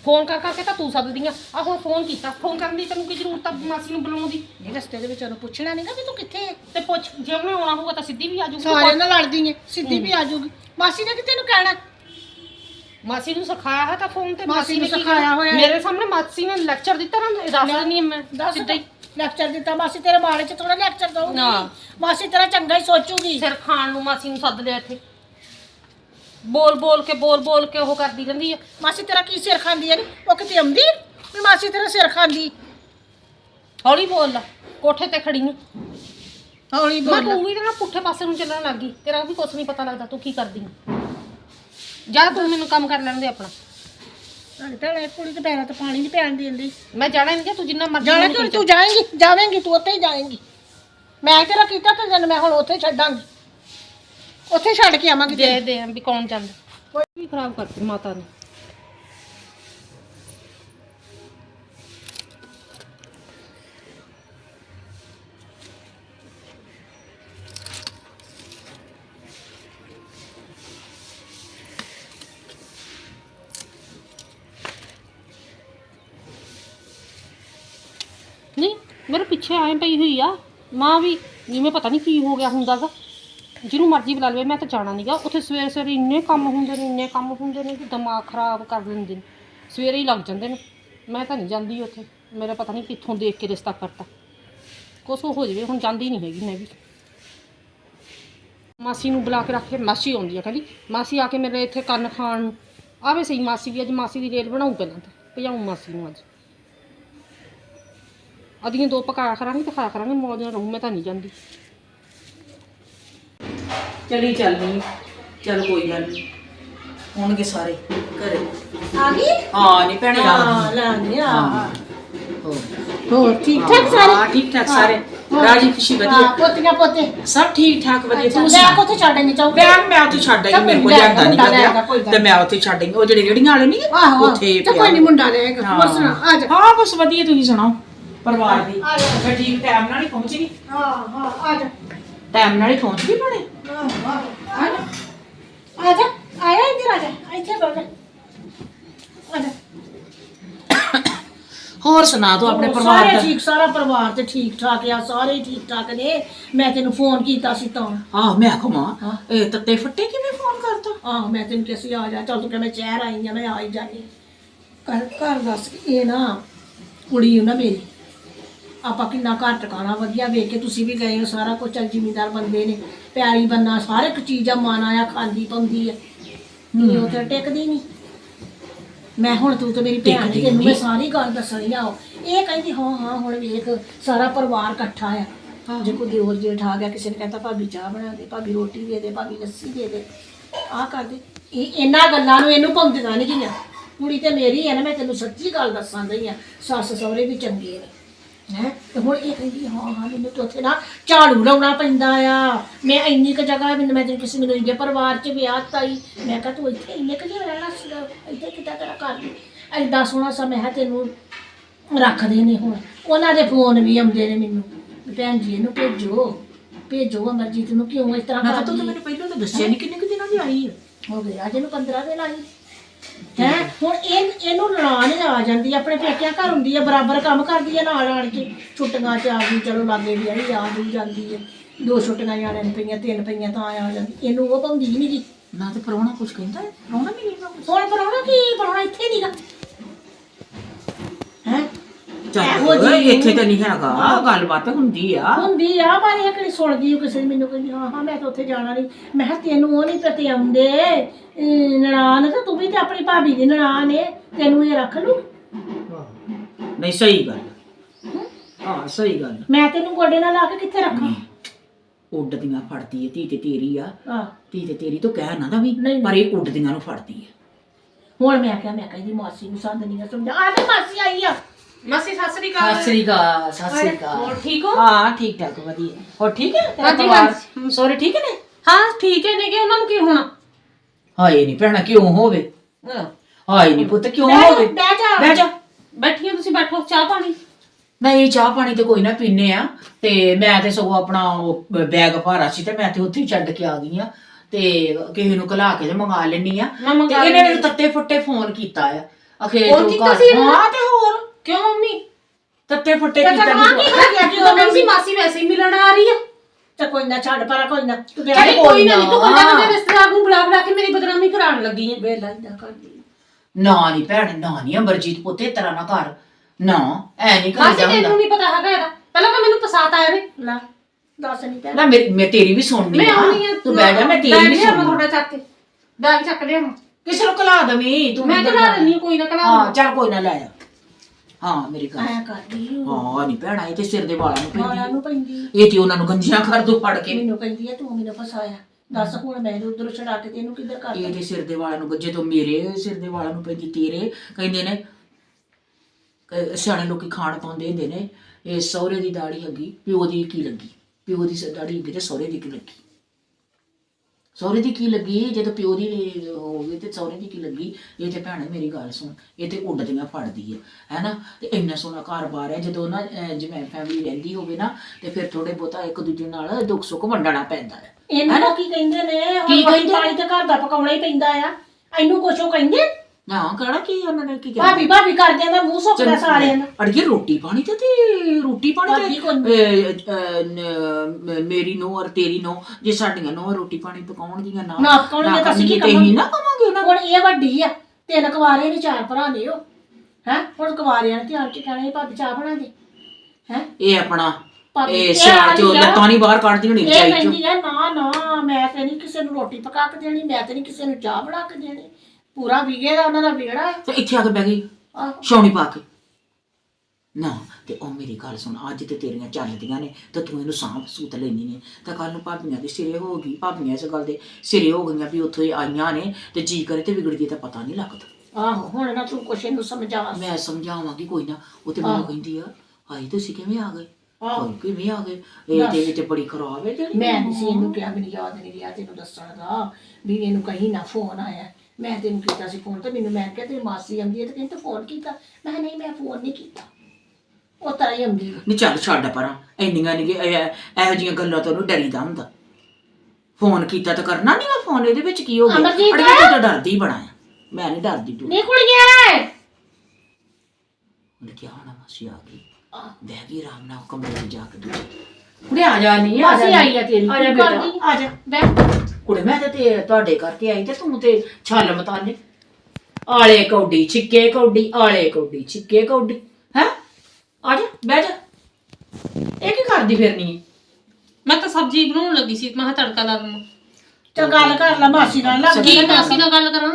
ਫੋਨ ਕਰ ਕਰਕੇ ਤਾਂ ਤੂੰ ਸੱਦਦੀ ਆ ਆ ਹੁਣ ਫੋਨ ਕੀਤਾ। ਫੋਨ ਕਰਨ ਦੀ ਤੈਨੂੰ ਕੀ ਜ਼ਰੂਰਤ ਆ ਮਾਸੀ ਨੂੰ ਬੁਲਾਉਣ ਦੀ?
ਇਹ ਰਸਤੇ ਦੇ ਵਿੱਚ ਉਹਨੂੰ ਪੁੱਛਣਾ ਨਹੀਂਗਾ ਵੀ ਤੂੰ ਕਿੱਥੇ ਹੈ
ਤੇ ਪੁੱਛ ਜੇ ਉਹਨੇ ਆਉਣਾ ਹੋਊਗਾ ਤਾਂ ਸਿੱਧੀ ਵੀ ਆ ਜਾਊਗੀ।
ਸਾਰਿਆਂ ਨਾਲ ਲੜਦੀ ਹੈ ਸਿੱਧੀ ਵੀ ਆ ਜਾਊਗੀ। ਮਾਸੀ ਨੇ ਕਿਤੇ ਨੂੰ ਕਹਿਣਾ?
ਮਾਸੀ ਨੂੰ ਸਿਖਾਇਆ ਹੈ ਤਾਂ ਫੋਨ ਤੇ
ਮਾਸੀ ਨੂੰ
ਨੇ ਕੀ
ਸਿਖਾਇਆ? ਹੋਇਆ ਹੈ।
ਮੇਰੇ ਸਾਹਮਣੇ ਮਾਸੀ ਨੇ ਲੈਕਚਰ ਦਿੱਤਾ ਨਾ ਦੱਸ ਦਿੰਦੀ ਹਾਂ ਮੈਂ
ਦੱਸ
ਸਿੱਧਾ ਹੀ।
ਲੈਕਚਰ ਦਿੱਤਾ। ਮਾਸੀ ਤੇਰੇ ਬਾਰੇ ਚ ਥੋੜਾ ਲੈਕਚਰ ਦਊਗੀ।
ਨਾ।
ਮਾਸੀ ਤੇਰਾ ਚੰਗਾ ਹੀ ਸੋਚੂਗੀ।
ਸਿਰ ਖਾਣ ਨੂੰ ਮਾਸੀ ਨੂੰ ਸੱਦ ਲਿਆ ਇੱਥੇ। ਬੋਲ ਬੋਲ ਕੇ ਬੋਲ ਬੋਲ ਕੇ ਉਹ ਕਰਦੀ ਰਹਿੰਦੀ ਆ।
ਮਾਸੀ ਤੇਰਾ ਕੀ ਸਿਰ ਖਾਂਦੀ ਹੈ ਨੀ ਉਹ ਕਿਤੇ ਆਉਂਦੀ? ਵੀ ਮਾਸੀ ਤੇਰਾ ਸਿਰ ਖਾਂਦੀ?
ਹੌਲੀ ਬੋਲ ਲਾ ਕੋਠੇ ਤੇ ਖੜੀ ਨੂੰ
ਹੌਲੀ
ਮੈਂ
ਬੋਲ।
ਤੂੰ ਵੀ ਨਾ ਪੁੱਠੇ ਪਾਸੇ ਨੂੰ ਚੱਲਣ ਲੱਗ ਗਈ। ਤੇਰਾ ਵੀ ਕੁਛ ਨਹੀਂ ਪਤਾ ਲੱਗਦਾ ਤੂੰ ਕੀ ਕਰਦੀ ਆ। ਜਾਂ ਤੂੰ ਮੈਨੂੰ ਕੰਮ ਕਰ ਲੈਣ ਦੇ ਆਪਣਾ।
ਨਾਲੇ ਭੈਣੇ ਕੁੜੀ ਤੇ ਪੈਰਾਂ ਤੇ ਪਾਣੀ ਨਹੀਂ ਪੈਣ ਦਿੰਦੀ।
ਮੈਂ ਜਾਣਾ ਨਹੀਂ ਕਿ ਤੂੰ ਜਿੰਨਾ ਮਰਜ਼ੀ
ਜਾਣਾ
ਮੈਨੂੰ ਕਹੀ
ਤੂੰ ਜਾਏਂਗੀ ਜਾਵੇਂਗੀ ਤੂੰ ਉੱਥੇ ਹੀ ਜਾਏਂਗੀ। ਮੈਂ ਤੇਰਾ ਕੀਤਾ ਤੇ ਜਨ ਮੈਂ ਹੁਣ ਉੱਥੇ ਛੱਡਾਂਗੀ। ਉੱਥੇ ਛੱਡ ਕੇ ਆਵਾਂਗੀ
ਦੇ। ਦੇ ਵੀ ਕੌਣ ਜਾਂਦਾ ਕੋਈ ਵੀ ਖਰਾਬ ਕਰਤੀ ਮਾਤਾ ਨੇ। ਮੇਰੇ ਪਿੱਛੇ ਆਏ ਪਈ ਹੋਈ ਆ, ਮਾਂ ਵੀ ਜਿਵੇਂ ਪਤਾ ਨਹੀਂ ਕੀ ਹੋ ਗਿਆ ਹੁੰਦਾ ਗਾ ਜਿਹਨੂੰ ਮਰਜ਼ੀ ਬੁਲਾ ਲਵੇ, ਮੈਂ ਤਾਂ ਜਾਣਾ ਨਹੀਂਗਾ ਉੱਥੇ ਸਵੇਰੇ ਸਵੇਰੇ ਇੰਨੇ ਕੰਮ ਹੁੰਦੇ ਨੇ, ਇੰਨੇ ਕੰਮ ਹੁੰਦੇ ਨੇ ਕਿ ਦਿਮਾਗ ਖਰਾਬ ਕਰ ਦਿੰਦੇ ਨੇ। ਸਵੇਰੇ ਹੀ ਲੱਗ ਜਾਂਦੇ ਨੇ। ਮੈਂ ਤਾਂ ਨਹੀਂ ਜਾਂਦੀ ਉੱਥੇ। ਮੇਰਾ ਪਤਾ ਨਹੀਂ ਕਿੱਥੋਂ ਦੇਖ ਕੇ ਰਿਸ਼ਤਾ ਕਰਤਾ। ਕੁਛ ਹੋ ਜਾਵੇ, ਹੁਣ ਜਾਂਦੀ ਨਹੀਂ ਹੈਗੀ ਮੈਂ ਵੀ। ਮਾਸੀ ਨੂੰ ਬੁਲਾ ਕੇ ਰੱਖ ਕੇ ਮਾਸੀ ਆਉਂਦੀ ਆ ਕਹਿੰਦੀ, ਮਾਸੀ ਆ ਕੇ ਮੇਰੇ ਇੱਥੇ ਕੰਨ ਖਾਣ ਨੂੰ। ਆਵੇ ਸਹੀ ਮਾਸੀ ਵੀ ਅੱਜ ਮਾਸੀ ਦੀ ਰੇਲ ਬਣਾਉ ਪਹਿਲਾਂ ਤਾਂ। ਭਜਾਉ ਮਾਸੀ ਨੂੰ ਅੱਜ। ਅਦੀਆਂ ਦੋ ਪਕਾ ਕਰਾਂਗੇ ਤੇ ਖਾ ਕਰਾਂਗੇ ਮੌਜ ਨਾਲ ਰਹੂੰ ਮੈਂ ਤਾਂ ਨਹੀਂ ਜਾਂਦੀ।
ਚਲੀ ਚੱਲ ਕੋਈ ਗੱਲ ਨਹੀਂ ਹੋਣਗੇ ਸਾਰੇ ਘਰੇ।
ਆ ਗਈ?
ਹਾਂ ਨਹੀਂ ਭੈਣੇ ਆ
ਹਾਂ ਲੈ ਗਈ ਆ।
ਹੋਰ?
ਹੋਰ ਠੀਕ ਠਾਕ ਸਾਰੇ?
ਹਾਂ ਠੀਕ ਠਾਕ ਸਾਰੇ। ਰਾਜੀ ਖੁਸ਼ੀ ਵਧੀਆ।
ਪੋਤੀਆਂ ਪੋਤੇ।
ਸਭ ਠੀਕ ਠਾਕ ਵਧੀਆ। ਤੂੰ
ਲੈ ਕੋਥੇ ਛੱਡਣੀ ਚਾਹੁੰਦੇ
ਬੈਗ ਮੈਂ ਉੱਥੇ ਛੱਡ ਆਈ ਮੇਰੇ ਕੋਲ ਲਿਆਂਦਾ ਨਹੀਂ ਗਿਆ ਤੇ ਮੈਂ ਉੱਥੇ ਛੱਡ ਆਈ। ਉਹ ਜਿਹੜੇ ਰੇੜੀਆਂ ਵਾਲੇ ਨਹੀਂ
ਆਹੋ
ਉੱਥੇ
ਤੇ ਕੋਈ ਨਹੀਂ ਮੁੰਡਾ
ਹਾਂ।
ਹੋਰ ਸੁਣਾ ਆ ਜਾ।
ਹਾਂ ਬਸ ਵਧੀਆ ਤੁਸੀਂ ਸੁਣਾਓ। ਪਰਿਵਾਰ ਦੀ।
ਆ ਜਾ।
ਫਿਰ ਠੀਕ ਟਾਈਮ ਨਾਲ ਹੀ ਪਹੁੰਚ ਗਈ?
ਹਾਂ ਹਾਂ ਆ ਜਾ।
ਟਾਈਮ ਨਾਲ ਹੀ ਪਹੁੰਚ ਗਈ ਭੈਣੇ?
ਹਾਂ, ਹਾਂ, ਆ ਜਾ। ਆ ਜਾ ਆਇਆ ਇੱਧਰ ਆ ਜਾ। ਇੱਥੇ ਬੈਠ ਜਾ। ਆ ਜਾ।
ਹੋਰ ਸੁਣਾ ਤੂੰ ਆਪਣੇ
ਉਹ
ਪਰਿਵਾਰ
ਸਾਰੇ
ਦਾ?
ਠੀਕ ਸਾਰਾ ਪਰਿਵਾਰ ਤੇ ਠੀਕ ਠਾਕ ਆ ਸਾਰੇ ਹੀ ਠੀਕ ਠਾਕ ਨੇ। ਮੈਂ ਤੈਨੂੰ ਫੋਨ ਕੀਤਾ ਸੀ ਤਾਂ।
ਆਹ ਮੈਂ ਕਮਾ
ਹਾਂ।
ਇਹ ਤੱਤੇ ਫੱਟੇ ਕਿਵੇਂ ਫੋਨ ਕਰਤਾ?
ਆਹ ਮੈਂ ਤੈਨੂੰ ਕਿਹਾ ਸੀ ਆ ਜਾ। ਚੱਲ ਤੂੰ ਕਹਿੰਦਾ ਸ਼ਹਿਰ ਆਈ ਆ ਮੈਂ ਆ ਹੀ ਜਾਣੀ ਘਰ ਘਰ ਦੱਸ ਇਹ ਨਾ ਕੁੜੀ ਨਾ ਮੇਰੀ। ਆਪਾਂ ਕਿੰਨਾ ਘਰ ਟਿਕਾਣਾ ਵਧੀਆ ਵੇਖ ਕੇ ਤੁਸੀਂ ਵੀ ਗਏ ਹੋ ਸਾਰਾ ਕੁਝ ਚੱਲ ਜ਼ਿਮੀਂਦਾਰ ਬੰਦੇ ਨੇ ਪਿਆਰੀ ਬੰਨਾ ਸਾਰੇ ਇੱਕ ਚੀਜ਼ ਆ ਮਨ ਆਇਆ ਖਾਂਦੀ ਪਾਉਂਦੀ ਆ। ਇਹ ਉਥੇ ਟਿਕਦੀ ਨਹੀਂ ਮੈਂ ਹੁਣ ਤੂੰ ਤੇ ਮੇਰੀ ਭੈਣ ਦੀ ਤੈਨੂੰ ਮੈਂ। ਸਾਰੀ ਗੱਲ ਦੱਸਣੀ ਆ। ਇਹ ਕਹਿੰਦੀ ਹਾਂ ਹਾਂ ਹੁਣ ਵੇਖ ਸਾਰਾ ਪਰਿਵਾਰ ਇਕੱਠਾ ਆ। ਜੇ ਕੋਈ ਦਿਓਰ ਜੇਠ ਆ ਗਿਆ ਕਿਸੇ ਨੇ ਕਹਿੰਦਾ ਭਾਬੀ ਚਾਹ ਬਣਾ ਦੇ ਭਾਬੀ ਰੋਟੀ ਦੇ ਦੇ ਭਾਬੀ ਲੱਸੀ ਦੇ ਦੇ। ਆਹ ਕਰ ਦੇ। ਇਹ ਇਹਨਾਂ ਗੱਲਾਂ ਨੂੰ ਇਹਨੂੰ ਭੰਦੀਆਂ ਨਹੀਂ ਗਈਆਂ। ਕੁੜੀ ਤੇ ਮੇਰੀ ਹੈ ਨਾ ਮੈਂ ਤੈਨੂੰ ਸੱਚੀ ਗੱਲ ਦੱਸਾਂ ਦਈ ਆ ਸੱਸ ਸਹੁਰੇ ਵੀ ਚੰਗੇ ਨੇ। ਹੈ? ਤੇ ਹੁਣ ਇਹ ਕਹਿੰਦੀ ਹਾਂ ਹਾਂ ਮੈਨੂੰ ਤਾਂ ਉੱਥੇ ਨਾ ਝਾੜੂ ਲਾਉਣਾ ਪੈਂਦਾ ਆ। ਮੈਂ ਇੰਨੀ ਕੁ ਜਗ੍ਹਾ ਮੈਨੂੰ ਮੈਂ ਤੈਨੂੰ ਕਿਸੇ ਮੈਨੂੰ ਇੰਨੇ ਪਰਿਵਾਰ ਚ ਵਿਆਹ ਤਾਈ ਮੈਂ ਕਿਹਾ ਤੂੰ ਇੱਥੇ ਇੰਨੇ ਕੁ ਜਿਹਾ ਰਹਿਣਾ ਸੀ ਇੱਥੇ ਕਿੱਦਾਂ ਤੇਰਾ ਘਰ ਐਡਾ ਸੋਹਣਾ ਸਾ ਮੈਂ ਕਿਹਾ ਤੈਨੂੰ ਰੱਖਦੇ ਨੇ ਹੁਣ। ਉਹਨਾਂ ਦੇ ਫੋਨ ਵੀ ਆਉਂਦੇ ਨੇ ਮੈਨੂੰ ਭੈਣ ਜੀ ਇਹਨੂੰ ਭੇਜੋ ਭੇਜੋ ਅਮਰਜੀਤ ਨੂੰ ਕਿਉਂ ਇਸ ਤਰ੍ਹਾਂ
ਮੈਂ ਤਾਂ ਮੈਨੂੰ ਪਹਿਲਾਂ ਤਾਂ ਦੱਸਿਆ ਨਹੀਂ ਕਿੰਨੇ ਕੁ ਦਿਨਾਂ ਦੀ ਆਈ ਹੈ
ਹੋ ਗਿਆ ਅੱਜ ਇਹਨੂੰ 15 ਦਿਨ ਆਈ। ਹੈ? ਹੁਣ ਇਹ ਇਹਨੂੰ ਨਨਾਣ ਆ ਜਾਂਦੀ ਆ, ਆਪਣੇ ਪੇਕਿਆਂ ਘਰ ਹੁੰਦੀ ਆ ਬਰਾਬਰ ਕੰਮ ਕਰਦੀ ਆ ਨਾਲ ਆਣ ਕੇ। ਛੁੱਟੀਆਂ ਚ ਆ ਗਈ ਚਲੋ ਲਾਗੇ ਵੀ ਆਈ ਆ ਵੀ ਜਾਂਦੀ ਹੈ ਦੋ ਛੁੱਟੀਆਂ ਜਾਣਨ ਨੂੰ ਪਈਆਂ ਤਿੰਨ ਪਈਆਂ ਤਾਂ ਆ ਜਾਂਦੀ। ਇਹਨੂੰ ਉਹ ਪਾਉਂਦੀ ਨਹੀਂ ਗੀ।
ਨਾ ਤੇ ਪਰੋਣਾ ਕੁਝ ਕਹਿੰਦਾ ਹੈ? ਪਰੋਣਾ ਵੀ ਨਹੀਂ ਨਾ ਕੁਛ।
ਹੁਣ ਪਰਾਉਣਾ ਕੀ ਪਰਾਉਣਾ ਇੱਥੇ ਨਹੀਂਗਾ ਇਹੋ
ਚੱਲ
ਜਿਹੀ-
ਇੱਥੇ ਤਾਂ ਨਹੀਂ ਹੈਗਾ। ਗੱਲਬਾਤ ਹੁੰਦੀ ਆ।
ਹੁੰਦੀ ਆ ਪਰ ਇਹ ਕਿਹੜੀ ਸੁਣਦੀ ਓ ਕਿਸੇ ਦੀ ਮੈਨੂੰ ਕਹਿੰਦੀ ਹਾਂ ਹਾਂ ਮੈਂ ਤਾਂ ਉੱਥੇ ਜਾਣਾ ਨਹੀਂ। ਮੈਂ ਕਿਹਾ ਤੈਨੂੰ ਉਹ ਨਹੀਂ ਪਤੇ ਆਉਂਦੇ। ਅਹ ਨਨਾਣ ਤੇ ਤੂੰ ਵੀ ਤੇ ਆਪਣੀ ਭਾਬੀ ਦੀ ਨਨਾਣ ਏ। ਤੈਨੂੰ ਇਹ ਰੱਖ ਲੂ
ਨਹੀਂ ਸਹੀ ਗੱਲ। ਹਾਂ? ਸਹੀ ਗੱਲ।
ਮੈਂ ਤੈਨੂੰ ਗੋਡੇ ਨਾਲ ਲਾ ਕੇ ਕਿੱਥੇ ਰੱਖਾਂ?
ਉੱਡਦੀਆਂ ਫੜਦੀ ਹੈ ਧੀ ਤੇ ਤੇਰੀ ਆ।
ਆ
ਧੀ ਤੇ ਤੇਰੀ ਤੋਂ ਕਹਿ ਨਾ ਦਾ ਵੀ
ਨਹੀਂ,
ਪਰ ਇਹ ਉੱਡਦੀਆਂ ਨੂੰ ਫੜਦੀ ਹੈ
ਹੁਣ ਮੈਂ ਕਿਹਾ ਮੈਂ ਕਹਿੰਦੀ ਮਾਸੀ ਨੂੰ ਸੰਦ ਨਹੀਂ ਸਮਝਾ। ਆ ਤੇ ਮਾਸੀ ਆਈ ਆ।
ਮਾਸੀ ਸਤਿ ਸ੍ਰੀ ਅਕਾਲ।
ਸਤਿ ਸ੍ਰੀ ਅਕਾਲ ਸਤਿ ਸ੍ਰੀ ਅਕਾਲ।
ਹੋਰ ਠੀਕ ਹੋ?
ਹਾਂ ਠੀਕ ਠਾਕ ਵਧੀਆ। ਹੋਰ ਠੀਕ ਹੈ? ਤੇਰਾ
ਹਾਂਜੀ,
ਪਰਿਵਾਰ?
ਹਾਂਜੀ।
ਸਹੁਰੇ ਠੀਕ ਨੇ?
ਹਾਂ ਠੀਕ ਹੈ ਨੇ ਕਿ ਉਹਨਾਂ ਨੂੰ ਕੀ ਹੋਣਾ?
ਹਾਏ ਨਹੀਂ ਭੈਣਾ ਕਿਉਂ ਹੋਵੇ? ਹਾਏ ਨਹੀਂ ਪੁੱਤ ਕਿਉਂ
ਬਹਿ ਜਾ,
ਹੋਵੇ?
ਬਹਿ ਜਾ।
ਬਹਿ ਜਾ।
ਬੈਠੀਆਂ ਤੁਸੀਂ ਬੈਠੋ ਚਾਹ ਪਾਣੀ।
ਨਹੀਂ ਚਾਹ ਪਾਣੀ ਤੇ ਕੋਈ ਨਾ ਪੀਨੇ ਆ। ਤੇ ਮੈਂ ਤੇ ਸਗੋਂ ਆਪਣਾ ਉਹ ਬ- ਬੈਗ ਭਾਰਾ ਸੀ ਤੇ ਮੈਂ ਤੇ ਉੱਥੇ ਹੀ ਛੱਡ ਕੇ ਆ ਗਈ ਆ। ਤੇ ਕਿਸੇ ਨੂੰ ਘਲਾ ਕੇ ਤੇ ਮੰਗਾ ਲੈਣੀ ਆ।
ਮੈਂ
ਤੇ
ਮੰਗਾ
ਇਹਨੇ
ਲੈਂਦੀ
ਮੈਨੂੰ ਤੱਤੇ ਫੁੱਟੇ ਫੋਨ ਕੀਤਾ ਆ। ਅਖੇ
ਫੋਨ
ਤੂੰ
ਕੀਤਾ
ਘਰ
ਸੀ ਇਹਨੇ?
ਹਾਂ ਤੇ ਹੋਰ।
ਕਿਉਂ ਮੰਮੀ?
ਤੱਤੇ ਫੁੱਟੇ
ਤੇ
ਕੀਤਾ ਮੈਨੂੰ।
ਕੀ ਹੋ ਗਿਆ
ਜਦੋਂ ਕਹਿੰਦੀ ਮਾਸੀ ਵੈਸੇ ਹੀ ਮਿਲਣ ਆ ਰਹੀ ਆ।
ਤੇ ਕੋਈ ਨਾ ਛੱਡ ਪਰਾ ਕੋਈ ਨਾ। ਤੂੰ ਜਾ
ਕੋਈ ਨਾ ਨਹੀਂ ਤੂੰ ਬੰਦਾ ਬੰਦੇ ਰਿਸ਼ਤੇਦਾਰ ਨੂੰ ਬੁਲਾ ਬੁਲਾ ਕੇ ਮੇਰੀ ਬਦਨਾਮੀ ਕਰਾਉਣ ਲੱਗੀ ਹੈ
ਵੇਲਾ ਇਦਾਂ ਕਰਦੀ
ਨਾ ਨਹੀਂ ਭੈਣ ਨਾ ਨਹੀਂ ਅਮਰਜੀਤ ਪੁੱਤੇ ਤਰ੍ਹਾਂ ਨਾ ਕਰ। ਨਾ ਐ ਨਹੀਂ
ਮਾਸੀ
ਕਰੀਦਾ ਹੁੰਦਾ
ਤੈਨੂੰ ਨਹੀਂ ਪਤਾ ਹੈਗਾ ਇਹਦਾ। ਪਹਿਲਾਂ ਤਾਂ ਮੈਨੂੰ ਪਸੰਦ ਆਇਆ ਵੇ।
ਲੈ ਦੱਸ ਨਹੀਂ ਪੈ
ਨਾ ਮੈਂ ਮੈਂ ਤੇਰੀ ਵੀ ਸੁਣਨੀ
ਮੈਂ
ਆ।
ਆਉਣੀ ਆ।
ਤੂੰ ਬੈਠ ਜਾ ਮੈਂ ਤੇਰੀ ਵੀ ਸੁਣਨੀ
ਤੁਹਾਡਾ ਚੱਕ ਕੇ। ਬੈਗ ਚੱਕ ਲਿਆ
ਕਿਸੇ ਨੂੰ ਕਲਾ ਦਵੀਂ ਤੂੰ
ਮੈਂ ਲੈਣੀ ਆ, ਕੋਈ ਨਾ ਕਲਾ
ਹਾਂ ਚੱਲ ਕੋਈ ਨਾ ਲੈ ਆ ਹਾਂ ਮੇਰੀ ਗੱਲ
ਆਇਆ ਕਰਦੀ
ਹਾਂ ਨਹੀਂ ਭੈਣਾ ਇਹ ਤੇ ਸਿਰ ਦੇ ਵਾਲਾਂ ਨੂੰ ਪੈਂਦੀ
ਨੂੰ ਪੈਂਦੀ
ਇਹ ਤੇ ਉਹਨਾਂ ਨੂੰ ਗੰਜੀਆਂ ਕਰ ਦੋ ਫੜ ਕੇ।
ਮੈਨੂੰ ਕਹਿੰਦੀ ਆ ਤੂੰ ਮੈਨੂੰ ਫਸਾਇਆ। ਦੱਸ ਹੁਣ ਮੈਂ ਇਹਨੂੰ ਉਧਰੋਂ ਛਡਾ ਕੇ ਤੈਨੂੰ ਕਿੱਧਰ
ਇਹ ਤੇ ਸਿਰ ਦੇ ਵਾਲਾਂ ਨੂੰ ਗੱਜੇ ਤੋਂ ਮੇਰੇ ਸਿਰ ਦੇ ਵਾਲਾਂ ਨੂੰ ਪੈਂਦੀ ਤੇਰੇ। ਕਹਿੰਦੇ ਨੇ ਕ- ਸਿਆਣੇ ਲੋਕੀ ਖਾਣ ਪਾਉਂਦੇ ਹੁੰਦੇ ਨੇ ਇਹ ਸਹੁਰੇ ਦੀ ਦਾੜੀ ਹੈਗੀ ਪਿਓ ਦੀ ਕੀ ਲੱਗੀ? ਪਿਓ ਦੀ ਸ- ਦਾੜੀ ਹੈਗੀ ਤੇ ਸਹੁਰੇ ਦੀ ਕੀ ਲੱਗੀ? ਸਹੁਰੇ ਦੀ ਕੀ ਲੱਗੀ? ਜਦੋਂ ਪਿਓ ਦੀ ਹੋਵੇ ਤੇ ਸਹੁਰੇ ਦੀ ਕੀ ਲੱਗੀ? ਇਹ ਤੇ ਭੈਣੇ ਮੇਰੀ ਗੱਲ ਸੁਣ ਇਹ ਤੇ ਉੱਡਦੀਆਂ ਫੜਦੀ ਹੈ ਹੈਨਾ? ਤੇ ਇੰਨਾ ਸੋਹਣਾ ਘਰ-ਬਾਰ ਹੈ ਜਦੋਂ ਨਾ ਜਿਵੇਂ ਫੈਮਿਲੀ ਰਹਿੰਦੀ ਹੋਵੇ ਨਾ ਤੇ ਫਿਰ ਥੋੜੇ ਬਹੁਤਾ ਇੱਕ ਦੂਜੇ ਨਾਲ ਦੁੱਖ ਸੁੱਖ ਵੰਡਣਾ ਪੈਂਦਾ ਹੈ
ਇਹਨੂੰ ਲੋਕੀ ਕਹਿੰਦੇ ਨੇ?
ਕੀ
ਕੀ
ਕਹਿੰਦੇ?
ਪਾਣੀ ਤੇ ਘਰ ਦਾ ਪਕਾਉਣਾ ਹੀ ਪੈਂਦਾ ਆ। ਇਹਨੂੰ ਕੁਛ ਉਹ ਕਹਿੰਦੇ?
ਨਾ ਕਿਹੜਾ ਕੀ ਉਹਨਾਂ ਨੇ ਕੀ ਕਿਹਾ
ਭਾਬੀ ਭਾਬੀ ਕਰਦਿਆਂ ਦਾ ਮੂੰਹ ਸੁੱਕਦਾ ਸਾਰਿਆਂ ਦਾ
ਅੜੀਏ ਰੋਟੀ ਪਾਣੀ ਤੇ ਤੇ ਰੋਟੀ ਪਾਣੀ
ਭਾਬੀ
ਤੇ
ਕੋਲ-
ਅਹ, ਅਹ, ਨ- ਮ- ਮੇਰੀ ਨੋ ਔਰ ਤੇਰੀ ਨੋ ਜੇ ਸਾਡੀਆਂ ਨੋ ਰੋਟੀ ਪਾਣੀ ਪਕਾਉਣਗੀਆਂ ਨਾ
ਨਾ ਪਕਾਉਣਗੀਆਂ ਤਾਂ ਅਸੀਂ ਕੀ
ਤੇ ਹੀ ਨਾ ਕਵਾਂਗੇ ਉਹਨਾਂ
ਹੁਣ ਇਹ ਵੱਡੀ ਆ ਤਿੰਨ ਕੁਵਾਰੇ ਨੇ ਚਾਰ ਭਰਾ ਨੇ ਉਹ। ਹੈ? ਹੁਣ ਕੁਵਾਰਿਆਂ ਨੇ ਧਿਆਨ ਚ ਕਹਿਣਾ ਸੀ, ਭਾਬੀ ਚਾਹ ਬਣਾ ਦੇ। ਹੈ?
ਇਹ ਆਪਣਾ
ਭਾਬੀ
ਇਹ
ਇਹ
ਸਿਆਲ ਚੋਂ
ਆਲੀ ਆ।
ਲੱਤਾਂ ਨਹੀਂ ਬਾਹਰ ਕੱਢਦੀ ਹੋਣੀ
ਇਹ
ਚਾਈ ਚੋਂ।
ਕਹਿੰਦੀ ਆ ਨਾ ਨਾ ਮੈਂ ਤੇ ਨਹੀਂ ਕਿਸੇ ਨੂੰ ਰੋਟੀ ਪਕਾ ਕੇ ਦੇਣੀ ਮੈਂ ਤੇ ਨਹੀਂ ਕਿਸੇ ਨੂੰ ਚਾਹ ਬਣਾ ਕੇ ਦੇਣੀ। ਪੂਰਾ ਵਿਗੇ ਦਾ ਉਹਨਾਂ ਦਾ ਵਿਗੜਾ।
ਤੇ ਇੱਥੇ ਆ ਕੇ ਬਹਿ ਗਈ।
ਆਹੋ।
ਛਾਉਣੀ ਪਾ ਕੇ। ਨਾ ਤੇ ਉਹ ਮੇਰੀ ਗੱਲ ਸੁਣ ਅੱਜ ਤੇ ਤੇਰੀਆਂ ਚੱਲਦੀਆਂ ਨੇ ਤੇ ਤੂੰ ਇਹਨੂੰ ਸਾਂਭ ਸੂਤ ਲੈਣੀ ਨੇ ਤਾਂ ਕੱਲ ਨੂੰ ਭਾਬੀਆਂ ਦੇ ਸਿਰੇ ਹੋ ਗਈ ਭਾਬੀਆਂ ਇਸ ਗੱਲ ਦੇ ਸਿਰੇ ਹੋ ਗਈਆਂ ਵੀ ਉੱਥੋਂ ਹੀ ਆਈਆਂ ਨੇ ਤੇ ਜੀ ਕਰੇ ਤੇ ਵਿਗੜ ਗਈ ਤਾਂ ਪਤਾ ਨਹੀਂ ਲੱਗਦਾ।
ਆਹੋ ਹੁਣ ਨਾ ਤੂੰ ਕੁਛ ਇਹਨੂੰ ਸਮਝਾ
ਮੈਂ ਸਮਝਾਵਾਂਗੀ ਕੋਈ ਨਾ ਉਹ ਤੇ ਮੈਨੂੰ ਕਹਿੰਦੀ ਆ ਹਾਈ ਤੁਸੀਂ ਕਿਵੇਂ ਆ ਗਏ?
ਆਹੋ।
ਕਿਵੇਂ ਆ ਗਏ? ਇਹ ਤੇ ਇਹ ਤੇ ਬੜੀ ਖਰਾਬ ਹੈ ਜਿਹੜੀ
ਮੈਂ ਨਹੀਂ ਸੀ ਇਹਨੂੰ ਕਿਹਾ ਮੈਨੂੰ ਯਾਦ ਨਹੀਂ ਰਿਹਾ ਤੈਨੂੰ ਦੱਸਣ ਦਾ ਵੀ ਇਹਨੂੰ ਕਹੀਂ ਨਾ ਫੋਨ ਆਇਆ। ਮੈਂ ਤੈਨੂੰ ਕੀਤਾ ਸੀ ਫੋਨ ਤੇ ਮੈਨੂੰ ਮੈਂ ਕਿਹਾ ਤੇਰੀ ਮਾਸੀ ਆਉਂਦੀ ਹੈ ਤੇ ਕਹਿੰਦੀ ਤੂੰ ਫੋਨ ਕੀਤਾ। ਮੈਂ ਕਿਹਾ ਨਹੀਂ ਮੈਂ ਫੋਨ ਨਹੀਂ ਕੀਤਾ। ਉਹ ਤਾਂ ਹੀ ਆਉਂਦੀ ਹੈ।
ਨਹੀਂ ਚੱਲ ਛੱਡ ਪਰਾਂ ਇੰਨੀਆਂ ਨਹੀਂ ਇਹੋ ਜੀਆਂ ਗੱਲਾਂ ਤੋਂ ਉਹਨੂੰ ਡਰੀਦਾ ਹੁੰਦਾ। ਫੋਨ ਕੀਤਾ ਤਾਂ ਕਰਨਾ ਨਹੀਂ ਮੈਂ ਫੋਨ ਇਹਦੇ ਵਿੱਚ ਕੀ ਹੋ ਗਿਆ?
ਅਮਰਜੀਤ!
ਅੜੀਏ ਤੂੰ ਤਾਂ ਡਰਦੀ ਬਣਾ ਆ। ਮੈਂ ਨਹੀਂ ਡਰਦੀ ਤੂੰ।
ਨੀ ਕੁੜੀਏ।
ਉਹਨੇ ਕਿਹਾ ਹੋਣਾ ਮਾਸੀ ਆ ਗਈ।
ਆਹ।
ਬਹਿ ਗਈ ਆਰਾਮ ਨਾਲ ਕਮਰੇ ਜਾ ਕੇ ਦੂਜੀ ਕੁੜੇ ਆ ਜਾ ਨਹੀਂ ਆ ਜਾ
ਆਈ ਆ ਤੇਰੀ
ਆ ਜਾ ਬੇਟਾ। ਆ ਜਾ।
ਬੈ
ਕੁੜੇ ਮੈਂ ਤੇ ਤੇ ਤੁਹਾਡੇ ਕਰਕੇ ਆਈ ਤੇ ਤੂੰ ਤੇ ਛੱਲ ਮਤਾਨੇ। ਆਲੇ ਕੌਡੀ ਛਿੱਕੇ ਕੌਡੀ ਆਲੇ ਕੌਡੀ ਛਿੱਕੇ ਕੌਡੀ। ਹੈ? ਆ ਜਾ ਬਹਿ ਜਾ। ਇਹ ਕੀ ਕਰਦੀ ਫਿਰਨੀ ਹੈ
ਮੈਂ ਤਾਂ ਸਬਜ਼ੀ ਬਣਾਉਣ ਲੱਗੀ ਸੀ ਮੈਂ ਕਿਹਾ ਤੜਕਾ ਲਾ ਦਵਾਂ
ਚਲ ਗੱਲ ਕਰ ਲੈ ਮਾਸੀ ਨਾਲ ਲੱਗ
ਕੀ ਮਾਸੀ ਨਾਲ ਗੱਲ ਕਰਾਂ?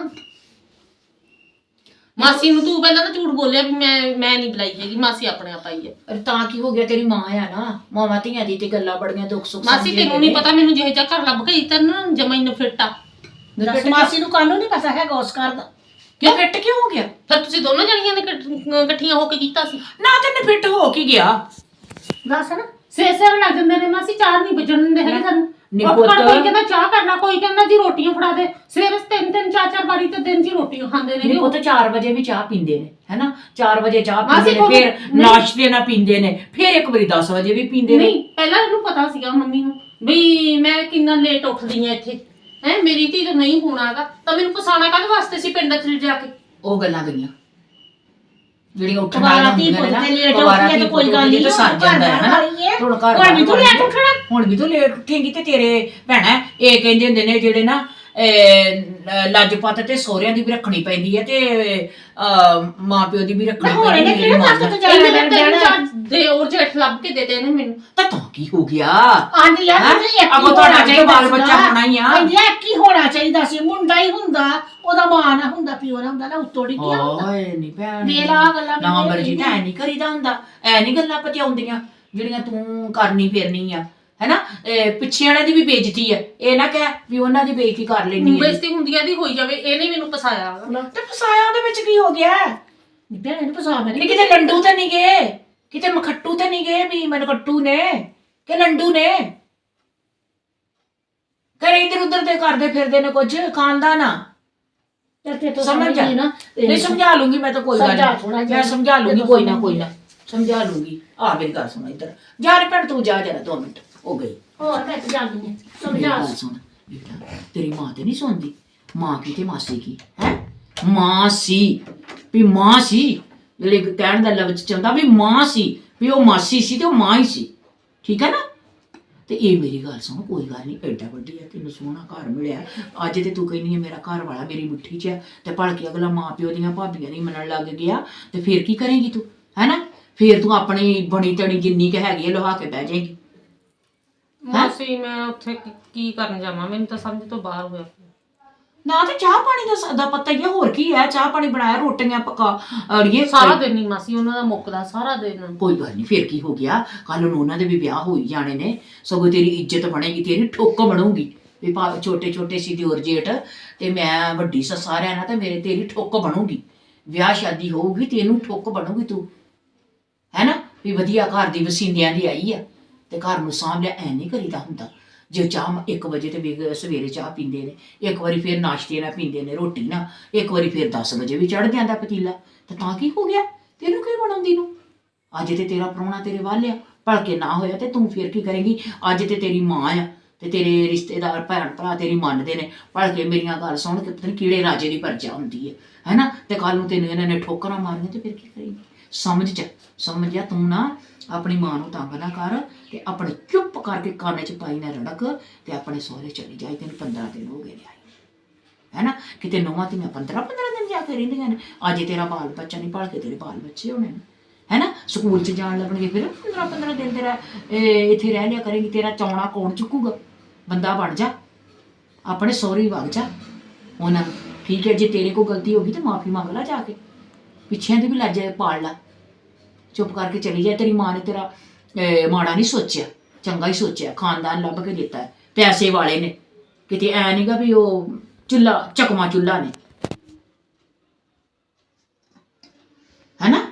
ਮਾਸੀ ਨੂੰ ਤੂੰ ਪਹਿਲਾਂ ਤਾਂ ਝੂਠ ਬੋਲਿਆ ਵੀ ਮੈਂ ਮੈਂ ਨਹੀਂ ਬੁਲਾਈ ਹੈਗੀ ਮਾਸੀ ਆਪਣੇ ਆਪ ਆਈ ਹੈ।
ਅਰੇ ਤਾਂ ਕੀ ਹੋ ਗਿਆ ਤੇਰੀ ਮਾਂ ਆ ਨਾ। ਮਾਵਾਂ ਧੀਆਂ ਦੀ ਤੇ ਗੱਲਾਂ ਬੜੀਆਂ ਦੁੱਖ ਸੁੱਖ
ਮਾਸੀ ਤੈਨੂੰ ਨਹੀਂ
ਨੇ।
ਪਤਾ ਮੈਨੂੰ ਜਿਹੇ ਜਿਹਾ ਘਰ ਲੱਭ ਕੇ ਦਿੱਤਾ ਨਾ ਜਮਾ ਹੀ ਨਫਿੱਟਾ
ਦੱਸ ਮਾਸੀ ਨੂੰ ਕਾਨੂੰ ਨਹੀਂ ਪਤਾ ਹੈਗਾ ਉਸ ਘਰ ਦਾ।
ਕਿਉਂ? ਫਿੱਟ ਕਿਉਂ ਹੋ ਗਿਆ?
ਫਿਰ ਤੁਸੀਂ ਦੋਨੋਂ ਜਣੀਆਂ ਨੇ ਇਕੱਠ- ਇਕੱਠੀਆਂ ਹੋ ਕੇ ਕੀਤਾ ਸੀ?
ਨਾ ਤੈਨੂੰ ਫਿੱਟ ਹੋ ਕੀ ਗਿਆ?
ਦੱਸ ਨਾ।
ਸੇ ਸੇ ਲੱਗ ਜਾਂਦੇ ਨੇ ਮਾਸੀ ਚਾਰ ਨਹੀਂ ਵੱਜਣ ਦਿੰਦੇ ਹੈਗੇ ਸਾਨੂੰ।
ਨੀ
ਉਹ
ਪੁੱਤ।
ਕੋਈ ਕਹਿੰਦਾ ਚਾਹ ਕਰਨਾ ਕੋਈ ਕਹਿੰਦਾ ਜੀ ਰੋਟੀਆਂ ਫੜਾ ਦੇ। ਸਵੇਰੇ ਤਿੰਨ ਤਿੰਨ ਚਾਰ ਚਾਰ ਵਾਰੀ ਤੇ ਦਿਨ ਜੀ ਰੋਟੀਆਂ ਖਾਂਦੇ ਨੇ
ਮੇਰੇ ਪੁੱਤ 4 ਵਜੇ ਵੀ ਚਾਹ ਪੀਂਦੇ ਨੇ ਹੈਨਾ? 4 ਵਜੇ ਚਾਹ
ਮਾਸੀ
ਪੀਂਦੇ ਨੇ ਫਿਰ
ਨਹੀਂ।
ਨਾਸ਼ਤੇ ਨਾਲ ਪੀਂਦੇ ਨੇ ਫਿਰ ਇੱਕ ਵਾਰੀ 10 ਵਜੇ ਵੀ ਪੀਂਦੇ ਨੇ।
ਨਹੀਂ ਪਹਿਲਾਂ ਇਹਨੂੰ ਪਤਾ ਸੀਗਾ ਮੰਮੀ ਨੂੰ ਵੀ ਮੈਂ ਕਿੰਨਾ ਲੇਟ ਉੱਠਦੀ ਆ ਇੱਥੇ। ਹੈ ਮੇਰੀ ਧੀ ਤਾਂ ਨਹੀਂ ਹੋਣਾਗਾ ਤਾਂ ਮੈਨੂੰ ਫਸਾਣਾ ਕਾਹਦੇ ਵਾਸਤੇ ਸੀ ਪਿੰਡ ਚ ਜਾ ਕੇ?
ਉਹ ਗੱਲਾਂ ਗਈਆਂ। ਜਿਹੜੀਆਂ ਉੱਠਣ ਵਾਲੀਆਂ
ਧੀ
ਹੁੰਦੀਆਂ ਨੇ
ਪੁੱਤ
ਨਾ
ਤੇ ਲੇਟ
ਧੀ
ਤਾਂ ਕੋਈ ਗੱਲ ਨਹੀਂ,
ਤਾਂ ਸਰ ਜਾਂਦਾ ਹੈ
ਹੈ।
ਹੁਣ ਘਰ
ਹੁਣ ਵੀ ਤੂੰ ਲੇਟ ਉੱਠਣਾ।
ਹੁਣ ਵੀ ਤੂੰ ਲੇਟ ਉੱਠੇਂਗੀ ਤੇ ਤੇਰੇ ਭੈਣਾ ਇਹ ਕਹਿੰਦੇ ਹੁੰਦੇ ਨੇ ਜਿਹੜੇ ਨਾ ਲੱਜਪਤ ਤੇ ਸਹੁਰਿਆਂ ਦੀ ਵੀ ਰੱਖਣੀ ਪੈਂਦੀ ਹੈ ਤੇ ਮਾਂ ਪਿਓ ਦੀ ਵੀ ਰੱਖਣੀ
ਨਾ ਹੁਣ ਇਹਨੇ
ਪੈਂਦੀ
ਕਿਹੜੇ
ਹੈ
ਪਾਸੇ ਤੋਂ
ਇਹਨੇ
ਜਾਣਾ?
ਤਾਂ ਤਿੰਨ ਚਾਰ ਦੇ ਹੋਰ ਜੇਠ ਲੱਭ ਕੇ ਦੇ ਦੇਣੇ ਮੈਨੂੰ।
ਤਾਂ ਤਾਂ ਕੀ ਹੋ ਗਿਆ?
ਆਂਦੀ ਆ
ਹੈਂ?
ਕਿ ਇੱਕ
ਅੱਗੋਂ ਤੁਹਾਡਾ
ਚਾਹੀਦਾ
ਬਾਲ ਬੱਚਾ। ਹੋਣਾ ਹੀ ਆ।
ਕਹਿੰਦੀ ਆ ਹੀ ਹੋਣਾ ਚਾਹੀਦਾ ਸੀ? ਮੁੰਡਾ ਹੀ ਹੁੰਦਾ ਉਹਦਾ ਮਾਂ ਨਾ ਹੁੰਦਾ ਪਿਓ ਨਾ ਹੁੰਦਾ ਨਾ ਉੱਤੋਂ ਡਿੱਗਿਆ ਹੁੰਦਾ।
ਓਏ ਨਹੀਂ ਭੈਣ।
ਵੇਖ ਲਾ ਆਹ ਗੱਲਾਂ
ਨਾ
ਇਹ
ਮਰਜ਼ੀ ਤਾਂ ਐ ਨਹੀਂ ਕਰੀਦਾ ਹੁੰਦਾ। ਐ ਨਹੀਂ ਗੱਲਾਂ ਪਤਿਆਉਂਦੀਆਂ ਜਿਹੜੀਆਂ ਤੂੰ ਕਰਨੀ ਫਿਰਨੀ ਆ। ਹੈਨਾ? ਪਿੱਛੇ ਵਾਲਿਆਂ ਦੀ ਵੀ ਬੇਇੱਜ਼ਤੀ ਆ। ਇਹ ਨਾ ਕਹਿ ਵੀ ਉਹਨਾਂ ਦੀ ਬੇਇੱਜ਼ਤੀ ਕਰ ਲੈਣੀ ਹੈ
ਬੇਇੱਜ਼ਤੀ ਹੁੰਦੀਆਂ ਦੀ ਹੋਈ ਜਾਵੇ ਇਹਨੇ ਮੈਨੂੰ ਫਸਾਇਆ
ਤੇ ਫਸਾਇਆ ਉਹਦੇ ਵਿੱਚ ਕੀ ਹੋ ਗਿਆ?
ਨੀ ਭੈਣ ਨੂੰ ਪਸਾ ਮੈਂ
ਨਹੀਂ ਕਿਤੇ ਲੰਡੂ ਤੇ ਨਹੀਂ ਗਏ? ਕਿਤੇ ਮਖੱਟੂ ਤੇ ਨਹੀਂ ਗਏ ਵੀ ਮੈਨੂੰ ਕੱਟੂ ਨੇ? ਕਿ ਲੰਡੂ ਨੇ? ਕਰ ਇਧਰ ਉਧਰ ਤੇ ਕਰਦੇ ਫਿਰਦੇ ਨੇ ਕੁਝ ਖਾਨਦਾਨ ਆ।
ਤੇ ਤੂੰ
ਸਮਝ
ਸਮਝ।
ਜਾ।
ਨਾ
ਨਹੀਂ ਸਮਝਾ ਲੂੰਗੀ ਮੈਂ ਤਾਂ ਕੋਈ ਗੱਲ
ਸਮਝਾ
ਨਹੀਂ।
ਜਿਹਾ।
ਮੈਂ ਸਮਝਾ ਲੂੰਗੀ ਕੋਈ ਨਾ ਕੋਈ ਨਾ। ਸਮਝਾ ਲੂੰਗੀ। ਆ ਮੇਰੀ ਗੱਲ ਸੁਣ ਇੱਧਰ। ਜਾ ਰੇ ਭੈਣ ਤੂੰ ਜਾ ਜਰਾ ਦੋ ਮਿੰਟ। ਹੋ ਗਈ।
ਹੋਰ ਮੈਂ ਤੇ ਜਾਂਦੀ ਹਾਂ
ਮੇਰੀ
ਸਮਝਾ
ਗੱਲ ਸੁਣ। ਬੇਟਾ ਤੇਰੀ ਮਾਂ ਤੇ ਨਹੀਂ ਸੁਣਦੀ ਮਾਂ ਕੀ ਤੇ ਮਾਸੀ ਕੀ? ਹੈ? ਮਾਂ ਸੀ ਵੀ ਮਾਂ ਸੀ ਜਿਹੜੇ ਕਹਿਣ ਦਾ ਲਫ਼ਜ਼ ਚਾਹੁੰਦਾ ਵੀ ਮਾਂ ਸੀ ਵੀ ਉਹ ਮਾਸੀ ਸੀ ਤੇ ਉਹ ਮਾਂ ਹੀ ਸੀ। ਠੀਕ ਹੈ ਨਾ? ਤੇ ਇਹ ਮੇਰੀ ਗੱਲ ਸੁਣ ਕੋਈ ਗੱਲ ਨਹੀਂ ਐਡਾ ਵੱਡੀ ਆ ਤੈਨੂੰ ਸੋਹਣਾ ਘਰ ਮਿਲਿਆ। ਅੱਜ ਤੇ ਤੂੰ ਕਹਿੰਦੀ ਹੈ ਮੇਰਾ ਘਰ ਵਾਲਾ ਮੇਰੀ ਮੁੱਠੀ 'ਚ ਹੈ ਤੇ ਭਲਕੇ ਅਗਲਾ ਮਾਂ ਪਿਓ ਦੀਆਂ ਭਾਬੀਆਂ ਨਹੀਂ ਮੰਨਣ ਲੱਗ ਗਿਆ। ਤੇ ਫਿਰ ਕੀ ਕਰੇਂਗੀ ਤੂੰ? ਹੈਨਾ ਫਿਰ ਤੂੰ ਆਪਣੀ ਬਣੀ ਤਣੀ ਜਿੰਨੀ ਕਿ ਹੈਗੀ ਹੈ ਲੁਹਾ ਕੇ ਬਹਿ ਜਾਏਗੀ।
ਮਾਸੀ ਮੈਂ ਉੱਥੇ ਕੀ- ਕੀ ਕਰਨ ਜਾਵਾਂ? ਮੈਨੂੰ ਤਾਂ ਸਮਝ ਤੋਂ ਬਾਹਰ ਹੋਇਆ
ਨਾ ਤੇ ਚਾਹ ਪਾਣੀ ਦਾ ਸ- ਦਾ ਪਤਾ ਹੀ ਆ ਹੋਰ ਕੀ ਹੈ? ਚਾਹ ਪਾਣੀ ਬਣਾਇਆ ਰੋਟੀਆਂ ਪਕਾ ਅੜੀਏ
ਸਾਰਾ ਦਿਨ ਨਹੀਂ ਮਾਸੀ ਉਹਨਾਂ ਦਾ ਮੁੱਕਦਾ ਸਾਰਾ ਦਿਨ।
ਕੋਈ ਗੱਲ ਨਹੀਂ ਫਿਰ ਕੀ ਹੋ ਗਿਆ? ਕੱਲ ਨੂੰ ਉਹਨਾਂ ਦੇ ਵੀ ਵਿਆਹ ਹੋਈ ਜਾਣੇ ਨੇ। ਸਗੋਂ ਤੇਰੀ ਇੱਜ਼ਤ ਬਣੇਗੀ ਤੇਰੀ ਠੁੱਕ ਬਣੂਗੀ। ਵੀ ਭਾ ਛੋਟੇ ਛੋਟੇ ਸੀ ਦਿਓਰ ਜੇਠ ਤੇ ਮੈਂ ਵੱਡੀ ਸੱਸ ਸਾਰਿਆਂ ਨਾਲ ਤੇ ਮੇਰੇ ਤੇਰੀ ਠੁੱਕ ਬਣੂਗੀ। ਵਿਆਹ ਸ਼ਾਦੀ ਹੋਊਗੀ ਤੈਨੂੰ ਠੁੱਕ ਬਣੂਗੀ ਤੂੰ। ਹੈਨਾ? ਵੀ ਵਧੀਆ ਘਰ ਦੀ ਵਸਿੰਦਿਆਂ ਦੀ ਆਈ ਆ। ਤੇ ਘਰ ਨੂੰ ਸਾਂਭ ਲਿਆ, ਐ ਨਹੀਂ ਕਰੀਦਾ ਹੁੰਦਾ। ਜੇ ਚਾਹ 1 ਵਜੇ ਤੇ ਵੇਗ- ਸਵੇਰੇ ਚਾਹ ਪੀਂਦੇ ਨੇ, ਇੱਕ ਵਾਰੀ ਫਿਰ ਨਾਸ਼ਤੇ ਨਾਲ ਪੀਂਦੇ ਨੇ ਰੋਟੀ ਨਾ, ਇੱਕ ਵਾਰੀ ਫਿਰ 10 ਵਜੇ ਵੀ ਚੜ ਜਾਂਦਾ ਪਤੀਲਾ। ਤੇ ਤਾਂ ਕੀ ਹੋ ਗਿਆ? ਤੈਨੂੰ ਕੀ ਬਣਾਉਂਦੀ ਨੂੰ? ਅੱਜ ਤੇ ਤੇਰਾ ਪ੍ਰਾਹੁਣਾ ਤੇਰੇ ਵੱਲ ਆ। ਭਲਕੇ ਨਾ ਹੋਇਆ ਤੇ ਤੂੰ ਫਿਰ ਕੀ ਕਰੇਗੀ? ਅੱਜ ਤੇ ਤੇਰੀ ਮਾਂ ਆ ਤੇ ਤੇਰੇ ਰਿਸ਼ਤੇਦਾਰ ਭੈਣ ਭਰਾ ਤੇਰੀ ਮੰਨਦੇ ਨੇ। ਭਲਕੇ ਮੇਰੀਆਂ ਗੱਲ ਸੁਣ ਕੇ ਪਤਾ ਕੀੜੇ ਰਾਜੇ ਦੀ ਪਰਜਾ ਹੁੰਦੀ ਹੈ ਹੈਨਾ? ਤੇ ਕੱਲ ਨੂੰ ਤੈਨੂੰ ਇਹਨਾਂ ਨੇ ਠੋਕਰਾਂ ਮਾਰੀਆਂ ਤੇ ਫਿਰ ਕੀ ਕਰੇਗੀ? ਸਮਝ ਚ ਸਮਝਿਆ ਤੂੰ ਨਾ। ਆਪਣੀ ਮਾਂ ਨੂੰ ਤੰਗ ਨਾ ਕਰ ਤੇ ਆਪਣੇ ਚੁੱਪ ਕਰਕੇ ਕੰਨ 'ਚ ਪਾਈ ਨਾ ਰੜਕ ਤੇ ਆਪਣੇ ਸਹੁਰੇ ਚਲੀ ਜਾਈ ਤੈਨੂੰ 15 ਦਿਨ ਹੋ ਗਏ ਨੇ ਆਈ ਹੈਨਾ? ਕਿਤੇ ਨੌਵਾਂ ਤੇ 15 15 ਦਿਨ ਜਾ ਕੇ ਰਹਿੰਦੀਆਂ ਨੇ। ਅੱਜ ਤੇਰਾ ਬਾਲ ਬੱਚਾ ਨਹੀਂ ਪਾਲ ਕੇ ਤੇਰੇ ਬਾਲ ਬੱਚੇ ਹੋਣੇ ਨੇ। ਹੈਨਾ? ਸਕੂਲ 'ਚ ਜਾਣ ਲੱਗਣਗੇ ਫਿਰ 15 15 ਦਿਨ ਤੇਰਾ ਇਹ, ਇੱਥੇ ਰਹਿ ਲਿਆ ਕਰੇਗੀ ਤੇਰਾ ਚੌਣਾ ਕੌਣ ਚੁੱਕੂਗਾ? ਬੰਦਾ ਬਣ ਜਾ। ਆਪਣੇ ਸਹੁਰੇ ਵਗ ਜਾ। ਉਹਨਾਂ ਨੂੰ। ਠੀਕ ਹੈ ਜੇ ਤੇਰੇ ਕੋਲ ਗਲਤੀ ਹੋ ਗਈ ਤਾਂ ਮਾਫੀ ਮੰਗ ਲੈ ਜਾ ਕੇ। ਪਿੱਛਿਆਂ ਦੀ ਵੀ ਲੱਜ ਪਾਲ ਲਾ। ਚੁੱਪ ਕਰਕੇ ਚਲੀ ਜਾ ਤੇਰੀ ਮਾਂ ਨੇ ਤੇਰਾ ਅਹ, ਮਾੜਾ ਨਹੀਂ ਸੋਚਿਆ ਚੰਗਾ ਹੀ ਸੋਚਿਆ। ਖਾਨਦਾਨ ਲੱਭ ਕੇ ਦਿੱਤਾ ਹੈ। ਪੈਸੇ ਵਾਲੇ ਨੇ। ਕਿਤੇ ਐ ਨਹੀਂਗਾ ਵੀ ਉਹ ਚੁੱਲਾ ਚਕਮਾ ਚੁੱਲਾ ਨੇ। ਹੈਨਾ?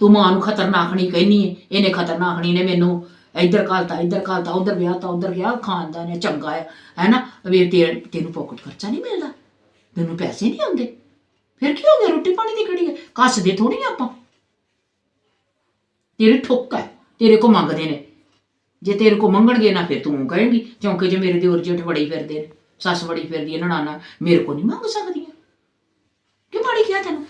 ਤੂੰ ਮਾਂ ਨੂੰ ਖਤਰਨਾਕ ਨਹੀਂ ਕਹਿਨੀ ਹੈ ਇਹਨੇ ਖਤਰਨਾਕ ਨਹੀਂ ਨੇ ਮੈਨੂੰ ਇੱਧਰ ਘਾਲਤਾ ਇੱਧਰ ਘਾਲਤਾ ਉਧਰ ਵਿਆਹ ਤਾਂ ਉਧਰ ਗਿਆ ਖਾਨਦਾਨ ਹੈ ਚੰਗਾ ਹੈ। ਹੈਨਾ? ਵੀ ਤੇ ਤੈਨੂੰ ਪੋਕਟ ਖਰਚਾ ਨਹੀਂ ਮਿਲਦਾ। ਤੈਨੂੰ ਪੈਸੇ ਨਹੀਂ ਆਉਂਦੇ। ਫਿਰ ਕੀ ਹੋ ਗਿਆ? ਰੋਟੀ ਪਾਣੀ ਦੀ ਕਿਹੜੀ ਹੈ। ਕੱਸਦੇ ਥੋੜੀ ਆਪਾਂ। ਤੇਰੇ ਠੁੱਕ ਹੈ ਤੇਰੇ ਕੋ ਮੰਗਦੇ ਨੇ। ਜੇ ਤੇਰੇ ਕੋ ਮੰਗਣਗੇ ਨਾ ਫਿਰ ਤੂੰ ਕਹੇਂਗੀ ਕਿਉਂਕਿ ਜੇ ਮੇਰੇ ਦਿਓਰ ਜੇਠ ਬੜੀ ਫਿਰਦੇ ਨੇ ਸੱਸ ਬੜੀ ਫਿਰਦੀ ਹੈ ਨਣਾਨਾ ਮੇਰੇ ਕੋ ਨਹੀਂ ਮੰਗ ਸਕਦੀਆਂ। ਕਿ ਮਾੜੀ ਕਿਹਾ ਤੈਨੂੰ?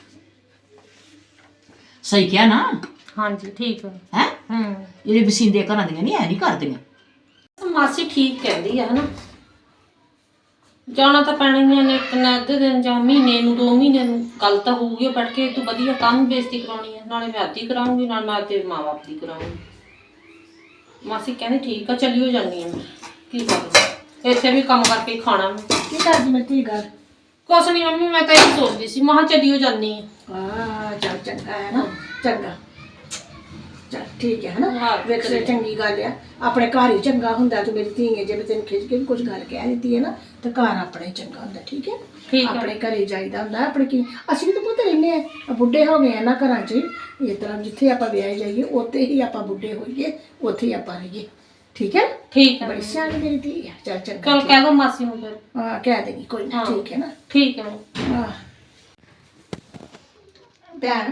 ਸਹੀ ਕਿਹਾ ਨਾ?
ਹਾਂਜੀ ਠੀਕ ਹੈ
ਹੈ?
ਹੂੰ।
ਜਿਹੜੇ ਵਸਿੰਦੇ ਘਰਾਂ ਦੀਆਂ ਨਹੀਂ ਐ ਨਹੀਂ ਕਰਦੀਆਂ।
ਮਾਸੀ ਠੀਕ ਕਹਿੰਦੀ ਆ ਹਨਾ? ਜਾਣਾ ਤਾਂ ਪੈਣਾ ਹੀ ਆ ਨੇ ਇੱਕ ਨਾ ਅੱਧੇ ਦਿਨ ਜਾਂ ਮਹੀਨੇ ਨੂੰ ਦੋ ਮਹੀਨੇ ਨੂੰ ਗੱਲ ਤਾਂ ਹੋਊਗੀ ਬੈਠ ਕੇ ਤੂੰ ਵਧੀਆ ਕੰਮ ਬੇਇੱਜ਼ਤੀ ਕਰਾਉਣੀ ਹੈ ਨਾਲੇ ਮੈਂ ਅੱਧੀ ਕਰਾਉਂਗੀ ਨਾਲ ਮੈਂ ਤੇਰੇ ਮਾਂ-ਬਾਪ ਦੀ ਕਰਾਉਂਗੀ ਮਾਸੀ ਕਹਿੰਦੀ ਠੀਕ ਆ ਚੱਲੀ ਹੋ ਜਾਂਦੀ ਆ। ਮੈਂ ਕੀ ਕਰਾਂ ਇੱਥੇ ਵੀ ਕੰਮ ਕਰਕੇ ਹੀ ਖਾਣਾ ਮੈਂ
ਕੀ ਕਰਦੀ ਮੈਂ ਤੀ ਗੱਲ
ਕੁਛ ਨਹੀਂ ਮੰਮੀ ਮੈਂ ਤਾਂ ਇਹ ਸੋਚਦੀ ਸੀ ਚੱਲੀ ਹੋ ਜਾਂਦੀ ਆ।
ਆ ਚੱਲ ਚੰਗਾ ਹੈ। ਨਾ ਚੰਗਾ। ਚੱਲ ਠੀਕ ਹੈ ਨਾ
ਹਾਂ,
ਵੇਖ ਸੇ ਚੰਗੀ ਗੱਲ ਆ। ਆਪਣੇ ਘਰ ਹੀ ਚੰਗਾ ਹੁੰਦਾ ਤੂੰ ਮੇਰੀ ਧੀ ਹੈ ਜੇ ਮੈਂ ਤੈਨੂੰ ਖਿੱਚ ਕੇ ਵੀ ਕੁਝ ਗੱਲ ਕਹਿ ਦਿੱਤੀ ਹੈ ਨਾ ਤੇ ਘਰ ਆਪਣੇ ਹੀ ਚੰਗਾ ਹੁੰਦਾ ਠੀਕ ਹੈ?
ਹੈ।
ਆਪਣੇ ਘਰੇ ਜਾਈਦਾ ਹੁੰਦਾ ਆਪਣੇ ਕੀ ਅਸੀਂ ਵੀ ਤਾਂ ਪੁੱਤ ਰਹਿੰਦੇ ਆ ਬੁੱਢੇ ਹੋ ਗਏ ਆ ਨਾ ਘਰਾਂ 'ਚ। ਇਸ ਤਰ੍ਹਾਂ ਜਿੱਥੇ ਆਪਾਂ ਵਿਆਹ ਜਾਈਏ ਉੱਥੇ ਹੀ ਆਪਾਂ ਬੁੱਢੇ ਹੋਈਏ ਉੱਥੇ ਹੀ ਆਪਾਂ ਰਹੀਏ। ਠੀਕ ਹੈ
ਠੀਕ ਹੈ।
ਬੜੀ ਸਿਆਣੀ ਮੇਰੀ ਧੀ ਹੈ। ਚੱਲ ਚੰਗਾ
ਚਲ ਕਹਿ ਦੋ ਮਾਸੀ ਨੂੰ ਫਿਰ।
ਹਾਂ ਕਹਿ ਦੇਗੀ ਕੋਈ ਨਾ
ਹਾਂ।
ਠੀਕ ਹੈ ਨਾ?
ਠੀਕ ਹੈ।
ਹਾਂ। ਭੈਣ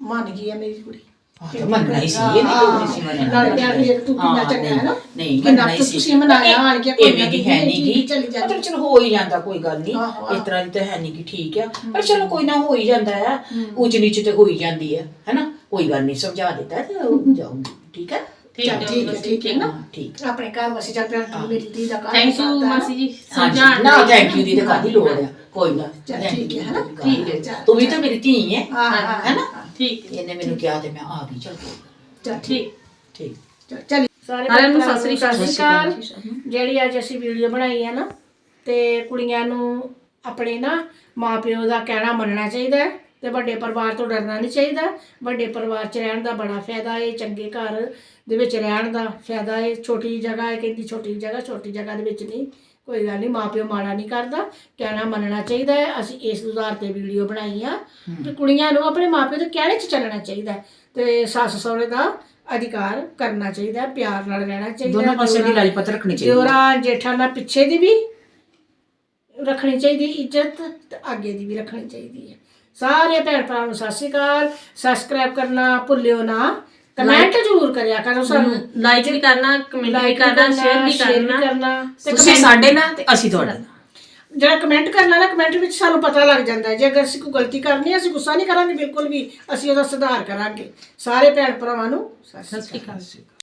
ਮੰਨ ਗਈ ਆ ਮੇਰੀ ਕੁੜੀ।
ਮੰਨਣਾ ਹੀ ਸੀ ਇਹ ਨਹੀਂ ਕੋਈ ਸੀ ਮੰਨਣਾ
ਨਾਲੇ ਭੈਣ ਜੀ ਤੂੰ ਕਿੰਨਾ
ਹਾਂ,
ਚੰਗਾ ਹੈ ਨਾ।
ਨਹੀਂ
ਕਿੰਨਾ
ਮੰਨਣਾ ਹੀ ਸੀ।
ਤੁਸੀਂ ਮਨਾਇਆ ਆਣ ਕੇ ਕੋਈ
ਐਵੇਂ ਦੀ ਹੈ ਨਹੀਂ ਗੀ
ਚਲੀ ਜਾਂਦੀ।
ਮਤਲਬ ਚਲੋ ਹੋ ਹੀ ਜਾਂਦਾ ਕੋਈ ਗੱਲ ਨਹੀਂ।
ਆਹੋ, ਆਹੋ।
ਇਸ ਤਰ੍ਹਾਂ ਦੀ ਤਾਂ ਹੈ ਨਹੀਂ ਕਿ ਠੀਕ ਆ। ਪਰ ਚਲੋ ਕੋਈ ਨਾ ਹੋ ਹੀ ਜਾਂਦਾ ਆ। ਉੱਚ ਨੀਚ ਤੇ ਹੋ ਹੀ ਜਾਂਦੀ ਹੈ ਹੈਨਾ? ਕੋਈ ਗੱਲ ਨਹੀਂ ਸਮਝਾ ਦਿੱਤਾ ਤੇ ਜਾਊਂਗੀ। ਠੀਕ ਹੈ
ਚੱਲ ਠੀਕ ਹੈ ਠੀਕ ਹੈ ਨਾ
ਹਾਂ ਠੀਕ
ਆਪਣੇ ਘਰ ਵਸੇ ਚੱਲ ਭੈਣ ਤੂੰ ਮੇਰੀ ਧੀ ਦਾ ਘਰ
ਥੈਂਕ ਯੂ
ਵਸਾਤਾ ਨਾ।
ਮਾਸੀ ਜੀ।
ਹਾਂਜੀ
ਸਮਝਾਣ
ਨਾ
ਲਈ।
ਥੈਂਕ ਯੂ ਦੀ ਤੇ ਕਾਦੀ ਲੋੜ ਆ। ਕੋਈ ਨਾ।
ਠੀਕ ਹੈ, ਹੈ
ਠੀਕ ਹੈ,
ਤੂੰ ਵੀ ਤਾਂ ਮੇਰੀ ਧੀ ਹੈ
ਹਾਂ ਹਾਂ
ਹੈਨਾ?
ਠੀਕ ਹੈ।
ਇਹਨੇ ਮੈਨੂੰ ਕਿਹਾ ਤੇ ਮੈਂ ਆ ਗਈ। ਚਲ
ਚੱਲ ਠੀਕ।
ਠੀਕ।
ਚੱਲ ਚੱਲ। ਸਾਰੇ
ਸਾਰਿਆਂ ਨੂੰ
ਭੈਣ
ਸਤਿ ਸ੍ਰੀ ਅਕਾਲ।
ਸਤਿ ਸ੍ਰੀ ਅਕਾਲ। ਜਿਹੜੀ ਅੱਜ ਅਸੀਂ ਵੀਡੀਓ ਬਣਾਈ ਹੈ ਨਾ ਤੇ ਕੁੜੀਆਂ ਨੂੰ ਆਪਣੇ ਨਾ ਮਾਪਿਓ ਦਾ ਕਹਿਣਾ ਮੰਨਣਾ ਚਾਹੀਦਾ ਹੈ ਤੇ ਵੱਡੇ ਪਰਿਵਾਰ ਤੋਂ ਡਰਨਾ ਨਹੀਂ ਚਾਹੀਦਾ। ਵੱਡੇ ਪਰਿਵਾਰ 'ਚ ਰਹਿਣ ਦਾ ਬੜਾ ਫਾਇਦਾ ਹੈ ਚੰਗੇ ਘਰ ਦੇ ਵਿੱਚ ਰਹਿਣ ਦਾ ਫਾਇਦਾ ਹੈ ਛੋਟੀ ਜਗ੍ਹਾ ਹੈ ਕਹਿੰਦੀ ਛੋਟੀ ਜਗ੍ਹਾ ਛੋਟੀ ਜਗ੍ਹਾ ਦੇ ਵਿੱਚ ਨਹੀਂ। ਕੋਈ ਗੱਲ ਨਹੀਂ ਮਾਪਿਓ ਮਾੜਾ ਨਹੀਂ ਕਰਦਾ ਕਹਿਣਾ ਮੰਨਣਾ ਚਾਹੀਦਾ ਹੈ ਅਸੀਂ ਇਸ ਆਧਾਰ ਤੇ ਵੀਡੀਓ ਬਣਾਈ ਆ। ਕਿ ਕੁੜੀਆਂ ਨੂੰ ਆਪਣੇ ਮਾਪਿਓ ਦੇ ਕਹਿਣੇ 'ਚ ਚੱਲਣਾ ਚਾਹੀਦਾ ਤੇ ਸੱਸ ਸਹੁਰੇ ਦਾ ਅਧਿਕਾਰ ਕਰਨਾ ਚਾਹੀਦਾ ਪਿਆਰ ਨਾਲ ਰਹਿਣਾ ਚਾਹੀਦਾ
ਦੋਨੋਂ ਪਾਸੇ ਦੀ ਲਾਈਪਤ ਰੱਖਣੀ ਚਾਹੀਦੀ ਹੈ।
ਦਿਓਰਾਂ ਜੇਠਾਂ ਪਿੱਛੇ ਦੀ ਵੀ ਰੱਖਣੀ ਚਾਹੀਦੀ ਇੱਜ਼ਤ ਤੇ ਅੱਗੇ ਦੀ ਵੀ ਰੱਖਣੀ ਚਾਹੀਦੀ ਹੈ। ਸਾਰੇ ਭੈਣ ਭਰਾਵਾਂ ਨੂੰ ਸਤਿ ਸ਼੍ਰੀ ਅਕਾਲ ਸਬਸਕ੍ਰਾਈਬ ਕਰਨਾ ਭੁੱਲਿਓ ਨਾ। ਕਮੈਂਟ ਜ਼ਰੂਰ ਕਰਿਆ ਕਰੋ ਸਾਨੂੰ।
ਲਾਈਕ ਵੀ ਕਰਨਾ ਕਮੈਂਟ ਵੀ ਕਰਨਾ ਸ਼ੇਅਰ ਵੀ ਕਰਨਾ।
ਤੇ
ਤੁਸੀਂ ਸਾਡੇ ਨਾਲ ਤੇ ਅਸੀਂ ਤੁਹਾਡੇ ਨਾਲ।
ਜਿਹੜਾ ਕਮੈਂਟ ਕਰਨਾ ਨਾ ਕਮੈਂਟ ਵਿੱਚ ਸਾਨੂੰ ਪਤਾ ਲੱਗ ਜਾਂਦਾ ਹੈ। ਜੇ ਅਗਰ ਅਸੀਂ ਕੋਈ ਗਲਤੀ ਕਰਨੀ ਹੈ ਅਸੀਂ ਗੁੱਸਾ ਨਹੀਂ ਕਰਾਂਗੇ ਬਿਲਕੁਲ ਵੀ ਅਸੀਂ ਉਹਦਾ ਸੁਧਾਰ ਕਰਾਂਗੇ। ਸਾਰੇ ਭੈਣ ਭਰਾਵਾਂ ਨੂੰ
ਸਤਿ ਸ਼੍ਰੀ ਅਕਾਲ।